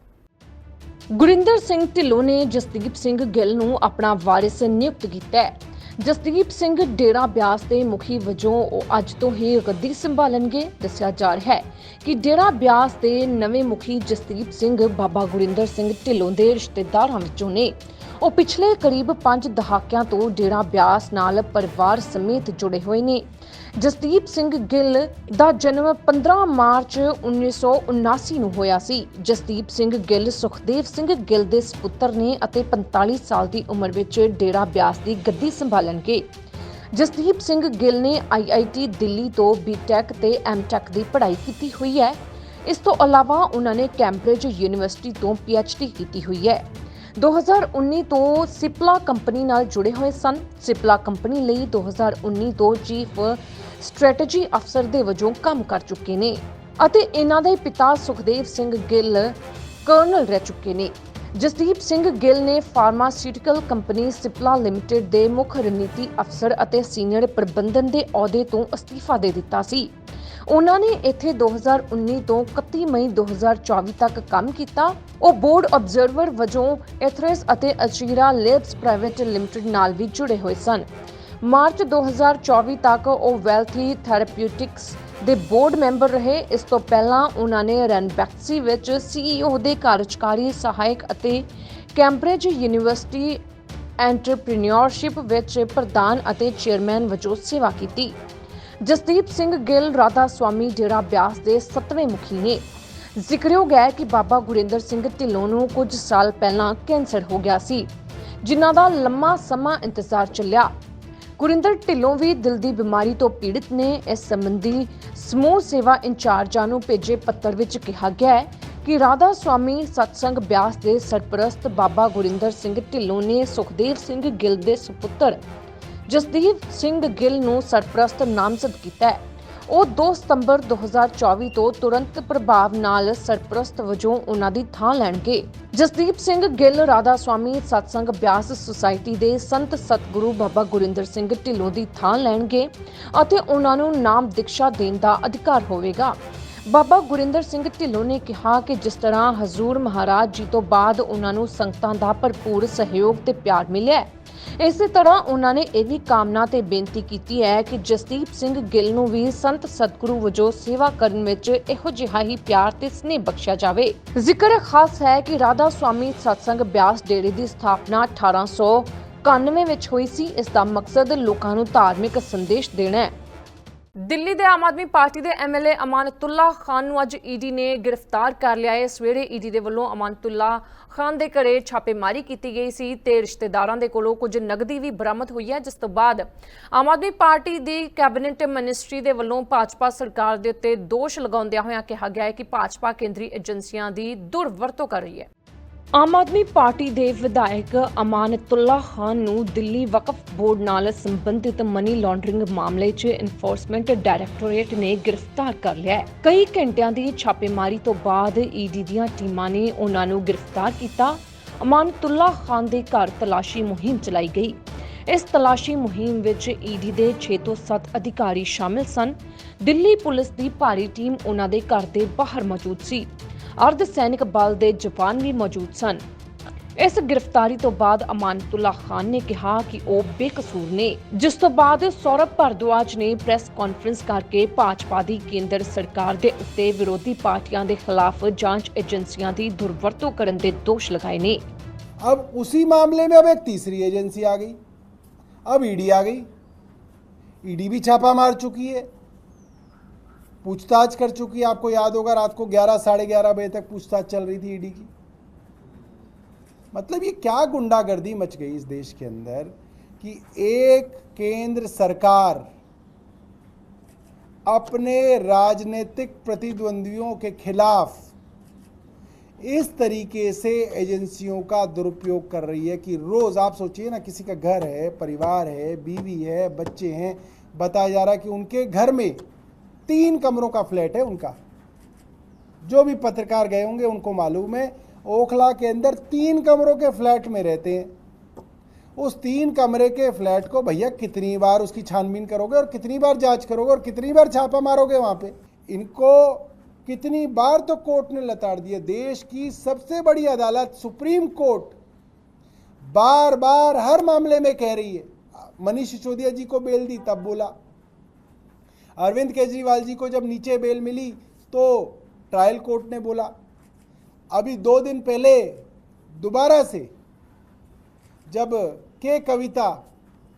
ਗੁਰਿੰਦਰ ਸਿੰਘ ਢਿੱਲੋਂ ਨੇ ਜਸਦੀਪ ਸਿੰਘ ਗਿੱਲ ਨੂੰ ਆਪਣਾ ਵਾਰਿਸ ਨਿਯੁਕਤ ਕੀਤਾ ਹੈ। ਜਸਦੀਪ ਸਿੰਘ ਡੇਰਾ ਬਿਆਸ ਦੇ ਮੁਖੀ ਵਜੋਂ ਉਹ ਅੱਜ ਤੋਂ ਹੀ ਗੱਦੀ ਸੰਭਾਲਣਗੇ। ਦੱਸਿਆ ਜਾ ਰਿਹਾ ਹੈ ਕਿ ਡੇਰਾ ਬਿਆਸ ਦੇ ਨਵੇਂ ਮੁਖੀ ਜਸਦੀਪ ਸਿੰਘ ਬਾਬਾ ਗੁਰਿੰਦਰ ਸਿੰਘ ਢਿੱਲੋਂ ਦੇ ਰਿਸ਼ਤੇਦਾਰਾਂ ਵਿੱਚੋਂ ਨੇ। ਉਹ ਪਿਛਲੇ ਕਰੀਬ 5 ਦਹਾਕਿਆਂ ਤੋਂ ਡੇਰਾ ਬਿਆਸ ਨਾਲ ਪਰਿਵਾਰ ਸਮੇਤ ਜੁੜੇ ਹੋਏ ਨੇ। ਜਸਦੀਪ ਸਿੰਘ ਗਿੱਲ ਦਾ ਜਨਮ 15 ਮਾਰਚ 1979 ਨੂੰ ਹੋਇਆ ਸੀ। ਜਸਦੀਪ ਸਿੰਘ ਗਿੱਲ ਸੁਖਦੇਵ ਸਿੰਘ ਗਿੱਲ ਦੇ ਸੁਪੁੱਤਰ ਨੇ ਅਤੇ 45 ਸਾਲ ਦੀ ਉਮਰ ਵਿੱਚ ਡੇਰਾ ਬਿਆਸ ਦੀ ਗੱਦੀ ਸੰਭਾਲਣਗੇ ਜਸਦੀਪ ਸਿੰਘ ਗਿੱਲ ਨੇ ਆਈਆਈਟੀ ਦਿੱਲੀ ਤੋਂ ਬੀਟੈਕ ਤੇ ਐਮਟੈਕ ਦੀ ਪੜ੍ਹਾਈ ਕੀਤੀ ਹੋਈ ਹੈ। ਇਸ ਤੋਂ ਇਲਾਵਾ ਉਹਨਾਂ ਨੇ ਕੈਂਬਰਿਜ ਯੂਨੀਵਰਸਿਟੀ ਤੋਂ ਪੀਐਚਡੀ ਕੀਤੀ ਹੋਈ ਹੈ। 2019 ਤੋਂ ਸਿਪਲਾ ਕੰਪਨੀ ਨਾਲ ਜੁੜੇ ਹੋਏ ਸਨ। ਸਿਪਲਾ ਕੰਪਨੀ ਲਈ 2019 ਤੋਂ ਚੀਫ ਸਟ੍ਰੈਟਜੀ ਅਫਸਰ ਦੇ ਵਜੋਂ ਕੰਮ ਕਰ ਚੁੱਕੇ ਨੇ ਅਤੇ ਇਹਨਾਂ ਦੇ ਪਿਤਾ ਸੁਖਦੇਵ ਸਿੰਘ ਗਿੱਲ ਕਰਨਲ ਰਹਿ ਚੁੱਕੇ ਨੇ। ਜਸਦੀਪ ਸਿੰਘ ਗਿੱਲ ਨੇ ਫਾਰਮਾਸਿਊਟੀਕਲ ਕੰਪਨੀ ਸਿਪਲਾ ਲਿਮਟਿਡ ਦੇ ਮੁੱਖ ਰਣਨੀਤੀ ਅਫਸਰ ਅਤੇ ਸੀਨੀਅਰ ਪ੍ਰਬੰਧਨ ਦੇ ਅਹੁਦੇ ਤੋਂ ਅਸਤੀਫਾ ਦੇ ਦਿੱਤਾ ਸੀ। ਉਹਨਾਂ ਨੇ ਇੱਥੇ 2019 ਤੋਂ 31 ਮਈ 2024 ਤੱਕ ਕੰਮ ਕੀਤਾ। ਉਹ ਬੋਰਡ ਆਬਜ਼ਰਵਰ ਵਜੋਂ ਐਥਰਸ ਅਤੇ ਅਚੀਰਾ ਲੈਬਸ ਪ੍ਰਾਈਵੇਟ ਲਿਮਟਿਡ ਨਾਲ ਵੀ ਜੁੜੇ ਹੋਏ ਸਨ। ਮਾਰਚ 2024 ਤੱਕ ਉਹ ਵੈਲਥੀ ਥੈਰੇਪਿਊਟਿਕਸ ਦੇ ਬੋਰਡ ਮੈਂਬਰ ਰਹੇ। ਇਸ ਤੋਂ ਪਹਿਲਾਂ ਉਹਨਾਂ ਨੇ ਰੈਨਬੈਕਸੀ ਵਿੱਚ ਸੀਈਓ ਦੇ ਕਾਰਜਕਾਰੀ ਸਹਾਇਕ ਅਤੇ ਕੈਂਬਰਿਜ ਯੂਨੀਵਰਸਿਟੀ ਐਂਟਰਪ੍ਰੀਨਿਓਰਸ਼ਿਪ ਵਿੱਚ ਪ੍ਰਧਾਨ ਅਤੇ ਚੇਅਰਮੈਨ ਵਜੋਂ ਸੇਵਾ ਕੀਤੀ। ਜਸਦੀਪ ਸਿੰਘ ਗਿੱਲ, ਰਾਧਾ ਸਵਾਮੀ ਡੇਰਾ ਬਿਆਸ ਦੇ 7ਵੇਂ ਮੁਖੀ ਨੇ। ਜ਼ਿਕਰਯੋਗ ਹੈ ਕਿ ਬਾਬਾ ਗੁਰਿੰਦਰ ਸਿੰਘ ਢਿੱਲੋਂ ਨੂੰ ਕੁਝ ਸਾਲ ਪਹਿਲਾਂ ਕੈਂਸਰ ਹੋ ਗਿਆ ਸੀ, ਜਿਨ੍ਹਾਂ ਦਾ ਲੰਮਾ ਸਮਾਂ ਇੰਤਜ਼ਾਰ ਚੱਲਿਆ। ਗੁਰਿੰਦਰ ਢਿੱਲੋਂ ਵੀ ਦਿਲ ਦੀ ਬਿਮਾਰੀ ਤੋਂ ਪੀੜਿਤ ਨੇ। ਇਸ ਸੰਬੰਧੀ ਸਮੂਹ ਸੇਵਾ ਇੰਚਾਰਜਾਂ ਨੂੰ ਭੇਜੇ ਪੱਤਰ ਵਿੱਚ ਕਿਹਾ ਗਿਆ ਹੈ ਕਿ ਰਾਧਾ ਸਵਾਮੀ ਸਤਸੰਗ ਬਿਆਸ ਦੇ ਸਰਪ੍ਰਸਤ ਬਾਬਾ ਗੁਰਿੰਦਰ ਸਿੰਘ ਢਿੱਲੋਂ ਨੇ ਸੁਖਦੇਵ ਸਿੰਘ ਗਿੱਲ ਦੇ ਸੁਪੁੱਤਰ ਜਸਦੀਪ ਸਿੰਘ ਗਿੱਲ ਨੂੰ ਸਰਪ੍ਰਸਤ ਨਾਮਜ਼ਦ ਕੀਤਾ ਹੈ। ਉਹ 2 ਸਤੰਬਰ 2024 ਤੋਂ ਤੁਰੰਤ ਪ੍ਰਭਾਵ ਨਾਲ ਸਰਪ੍ਰਸਤ ਵਜੋਂ ਉਹਨਾਂ ਦੀ ਥਾਂ ਲੈਣਗੇ। ਜਸਦੀਪ ਸਿੰਘ ਗਿੱਲ ਰਾਧਾ ਸਵਾਮੀ ਸਤਸੰਗ ਬਿਆਸ ਸੁਸਾਇਟੀ ਦੇ ਸੰਤ ਸਤਗੁਰੂ ਬਾਬਾ ਗੁਰਿੰਦਰ ਸਿੰਘ ਢਿੱਲੋਂ ਦੀ ਥਾਂ ਲੈਣਗੇ ਅਤੇ ਉਹਨਾਂ ਨੂੰ ਨਾਮ ਦਿਕਸ਼ਾ ਦੇਣ ਦਾ ਅਧਿਕਾਰ ਹੋਵੇਗਾ। ਬਾਬਾ ਗੁਰਿੰਦਰ ਸਿੰਘ ਢਿੱਲੋਂ ਨੇ ਕਿਹਾ ਕਿ ਜਿਸ ਤਰ੍ਹਾਂ ਹਜ਼ੂਰ ਮਹਾਰਾਜ ਜੀ ਤੋਂ ਬਾਅਦ ਉਹਨਾਂ ਨੂੰ ਸੰਗਤਾਂ ਦਾ ਭਰਪੂਰ ਸਹਿਯੋਗ ਤੇ ਪਿਆਰ ਮਿਲਿਆ ਇਸੇ ਤਰ੍ਹਾਂ ਉਹਨਾਂ ਨੇ ਇਹ ਵੀ ਕਾਮਨਾ ਤੇ ਬੇਨਤੀ ਕੀਤੀ ਹੈ ਕਿ ਜਸਦੀਪ ਸਿੰਘ ਗਿੱਲ ਨੂੰ ਵੀ ਸੰਤ ਸਤਿਗੁਰੂ ਵਜੋਂ ਸੇਵਾ ਕਰਨ ਵਿੱਚ ਇਹੋ ਜਿਹਾ ਹੀ ਪਿਆਰ ਤੇ ਸਨੇਹ ਬਖਸ਼ਿਆ ਜਾਵੇ। ਜ਼ਿਕਰ ਖਾਸ ਹੈ ਕਿ ਰਾਧਾ ਸਵਾਮੀ ਸਤਸੰਗ ਬਿਆਸ ਡੇਰੇ ਦੀ ਸਥਾਪਨਾ 1891 ਵਿੱਚ ਹੋਈ ਸੀ, ਇਸ ਦਾ ਮਕਸਦ ਲੋਕਾਂ ਨੂੰ ਧਾਰਮਿਕ ਸੰਦੇਸ਼ ਦੇਣਾ ਹੈ। ਦਿੱਲੀ ਦੇ ਆਮ ਆਦਮੀ ਪਾਰਟੀ ਦੇ ਐਮਐਲਏ ਅਮਾਨਤੁੱਲਾ ਖਾਨ ਨੂੰ ਅੱਜ ਈਡੀ ਨੇ ਗ੍ਰਿਫਤਾਰ ਕਰ ਲਿਆ ਹੈ। ਸਵੇਰੇ ਈਡੀ ਦੇ ਵੱਲੋਂ ਅਮਾਨਤੁੱਲਾ ਖਾਨ ਦੇ ਘਰੇ ਛਾਪੇਮਾਰੀ ਕੀਤੀ ਗਈ ਸੀ ਤੇ ਰਿਸ਼ਤੇਦਾਰਾਂ ਦੇ ਕੋਲੋਂ ਕੁਝ ਨਗਦੀ ਵੀ ਬਰਾਮਦ ਹੋਈ ਹੈ, ਜਿਸ ਤੋਂ ਬਾਅਦ ਆਮ ਆਦਮੀ ਪਾਰਟੀ ਦੀ ਕੈਬਨਿਟ ਮਿਨਿਸਟਰੀ ਦੇ ਵੱਲੋਂ ਭਾਜਪਾ ਸਰਕਾਰ ਦੇ ਉੱਤੇ ਦੋਸ਼ ਲਗਾਉਂਦਿਆਂ ਹੋਇਆਂ ਕਿਹਾ ਗਿਆ ਹੈ ਕਿ ਭਾਜਪਾ ਕੇਂਦਰੀ ਏਜੰਸੀਆਂ ਦੀ ਦੁਰਵਰਤੋਂ ਕਰ ਰਹੀ ਹੈ। ਆਮ ਆਦਮੀ ਪਾਰਟੀ ਦੇ ਵਿਧਾਇਕ ਅਮਾਨਤੁੱਲਾ ਖਾਨ ਨੂੰ ਦਿੱਲੀ ਵਕਫ ਬੋਰਡ ਨਾਲ ਸੰਬੰਧਿਤ ਮਨੀ ਲਾਂਡਰਿੰਗ ਮਾਮਲੇ 'ਚ ਇਨਫੋਰਸਮੈਂਟ ਡਾਇਰੈਕਟੋਰੇਟ ਨੇ ਗ੍ਰਿਫਤਾਰ ਕਰ ਲਿਆ ਹੈ। ਕਈ ਘੰਟਿਆਂ ਦੀ ਛਾਪੇਮਾਰੀ ਤੋਂ ਬਾਅਦ ਈਡੀ ਦੀਆਂ ਟੀਮਾਂ ਨੇ ਉਹਨਾਂ ਨੂੰ ਗ੍ਰਿਫਤਾਰ ਕੀਤਾ। ਅਮਾਨਤੁੱਲਾ ਖਾਨ ਦੇ ਘਰ ਤਲਾਸ਼ੀ ਮੁਹਿੰਮ ਚਲਾਈ ਗਈ। ਇਸ ਤਲਾਸ਼ੀ ਮੁਹਿੰਮ ਵਿੱਚ ਈਡੀ ਦੇ 6 ਤੋਂ 7 ਅਧਿਕਾਰੀ ਸ਼ਾਮਿਲ ਸਨ। ਦਿੱਲੀ ਪੁਲਿਸ ਦੀ ਭਾਰੀ ਟੀਮ ਉਹਨਾਂ ਦੇ ਘਰ ਦੇ ਬਾਹਰ ਮੌਜੂਦ ਸੀ। ਅਰਧ ਸੈਨਿਕ ਬਲ ਦੇ ਜਵਾਨ ਵੀ ਮੌਜੂਦ ਸਨ ਇਸ ਗ੍ਰਿਫਤਾਰੀ ਤੋਂ ਬਾਅਦ ਅਮਾਨਤੁੱਲਾ ਖਾਨ ਨੇ ਕਿਹਾ ਕਿ ਉਹ ਬੇਕਸੂਰ ਨੇ ਜਿਸ ਤੋਂ ਬਾਅਦ ਸੌਰਵ ਭਰਦਵਾਜ ਨੇ ਪ੍ਰੈਸ ਕਾਨਫਰੰਸ ਕਰਕੇ ਭਾਜਪਾ ਦੀ ਕੇਂਦਰ ਸਰਕਾਰ ਦੇ ਉੱਤੇ ਵਿਰੋਧੀ ਪਾਰਟੀਆਂ ਦੇ ਖਿਲਾਫ ਜਾਂਚ ਏਜੰਸੀਆਂ ਦੀ ਦੁਰਵਰਤੋਂ ਕਰਨ ਦੇ ਦੋਸ਼ ਲਗਾਏ ਨੇ अब उसी मामले में अब एक तीसरी एजेंसी आ गई अब ईडी आ गई ईडी भी छापा मार चुकी है पूछताछ कर चुकी है। आपको याद होगा, रात को 11 साढ़े ग्यारह बजे तक पूछताछ चल रही थी ईडी की। मतलब ये क्या गुंडागर्दी मच गई इस देश के अंदर कि एक केंद्र सरकार अपने राजनीतिक प्रतिद्वंदियों के खिलाफ इस तरीके से एजेंसियों का दुरुपयोग कर रही है कि रोज़, आप सोचिए ना, किसी का घर है, परिवार है, बीवी है, बच्चे हैं, बताया जा रहा है कि उनके घर में तीन कमरों का फ्लैट है उनका। जो भी पत्रकार गए होंगे, उनको मालूम है, ओखला के अंदर तीन कमरों के फ्लैट में रहते हैं। उस तीन कमरे के फ्लैट को भैया कितनी बार उसकी छानबीन करोगे और कितनी बार जाँच करोगे और कितनी बार छापा मारोगे वहाँ पे? इनको कितनी बार तो कोर्ट ने लताड़ दिया। देश की सबसे बड़ी अदालत, सुप्रीम कोर्ट बार बार हर मामले में कह रही है। मनीष सिसोदिया जी को बेल दी, तब बोला। अरविंद केजरीवाल जी को जब नीचे बेल मिली तो ट्रायल कोर्ट ने बोला, अभी दो दिन पहले दोबारा से जब के कविता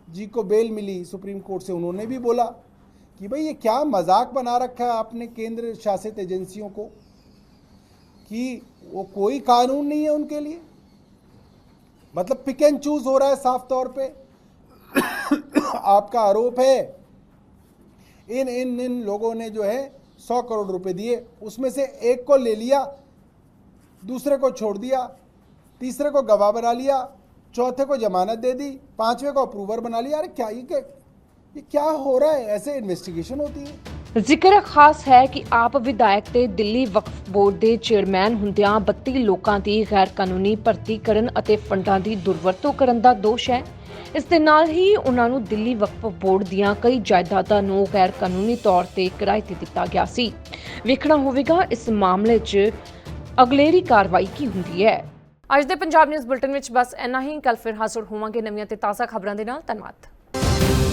जी को बेल मिली सुप्रीम कोर्ट से, उन्होंने भी बोला कि भाई ये क्या मज़ाक बना रखा है आपने केंद्र शासित एजेंसियों को कि वो कोई कानून नहीं है उनके लिए। मतलब पिक एंड चूज़ हो रहा है साफ़ तौर पे। आपका आरोप है इन इन इन लोगों ने जो है सौ करोड़ रुपए दिए उसमें से एक को ले लिया दूसरे को छोड़ दिया तीसरे को गवाह बना लिया चौथे को जमानत दे दी पांचवे को अप्रूवर बना लिया अरे क्या ये क्या ये क्या हो रहा है ऐसे इन्वेस्टिगेशन होती है ਜ਼ਿਕਰ ਖਾਸ ਹੈ ਕਿ ਆਪ ਵਿਧਾਇਕ ਤੇ ਦਿੱਲੀ ਵਕਫ ਬੋਰਡ ਦੇ ਚੇਅਰਮੈਨ ਹੁੰਦਿਆਂ 32 ਲੋਕਾਂ ਦੀ ਗੈਰ ਕਾਨੂੰਨੀ ਭਰਤੀ ਕਰਨ ਅਤੇ ਫੰਡਾਂ ਦੀ ਦੁਰਵਰਤੋਂ ਕਰਨ ਦਾ ਦੋਸ਼ ਹੈ ਇਸ ਦੇ ਨਾਲ ਹੀ ਉਹਨਾਂ ਨੂੰ ਦਿੱਲੀ ਵਕਫ ਬੋਰਡ ਦੀਆਂ ਕਈ ਜਾਇਦਾਦਾਂ ਨੂੰ ਗੈਰ ਕਾਨੂੰਨੀ ਤੌਰ ਤੇ ਕਿਰਾਏ ਤੇ ਦਿੱਤਾ ਗਿਆ ਸੀ। ਵੇਖਣਾ ਹੋਵੇਗਾ ਇਸ ਮਾਮਲੇ 'ਚ ਅਗਲੇਰੀ ਕਾਰਵਾਈ ਕੀ ਹੁੰਦੀ ਹੈ। ਅੱਜ ਦੇ ਪੰਜਾਬ ਨਿਊਜ਼ ਬੁਲਟਨ ਵਿੱਚ ਬਸ ਇੰਨਾ ਹੀ। ਕੱਲ ਫਿਰ ਹਾਜ਼ਰ ਹੋਵਾਂਗੇ ਨਵੀਆਂ ਤੇ ਤਾਜ਼ਾ ਖਬਰਾਂ ਦੇ ਨਾਲ। ਧੰਨਵਾਦ।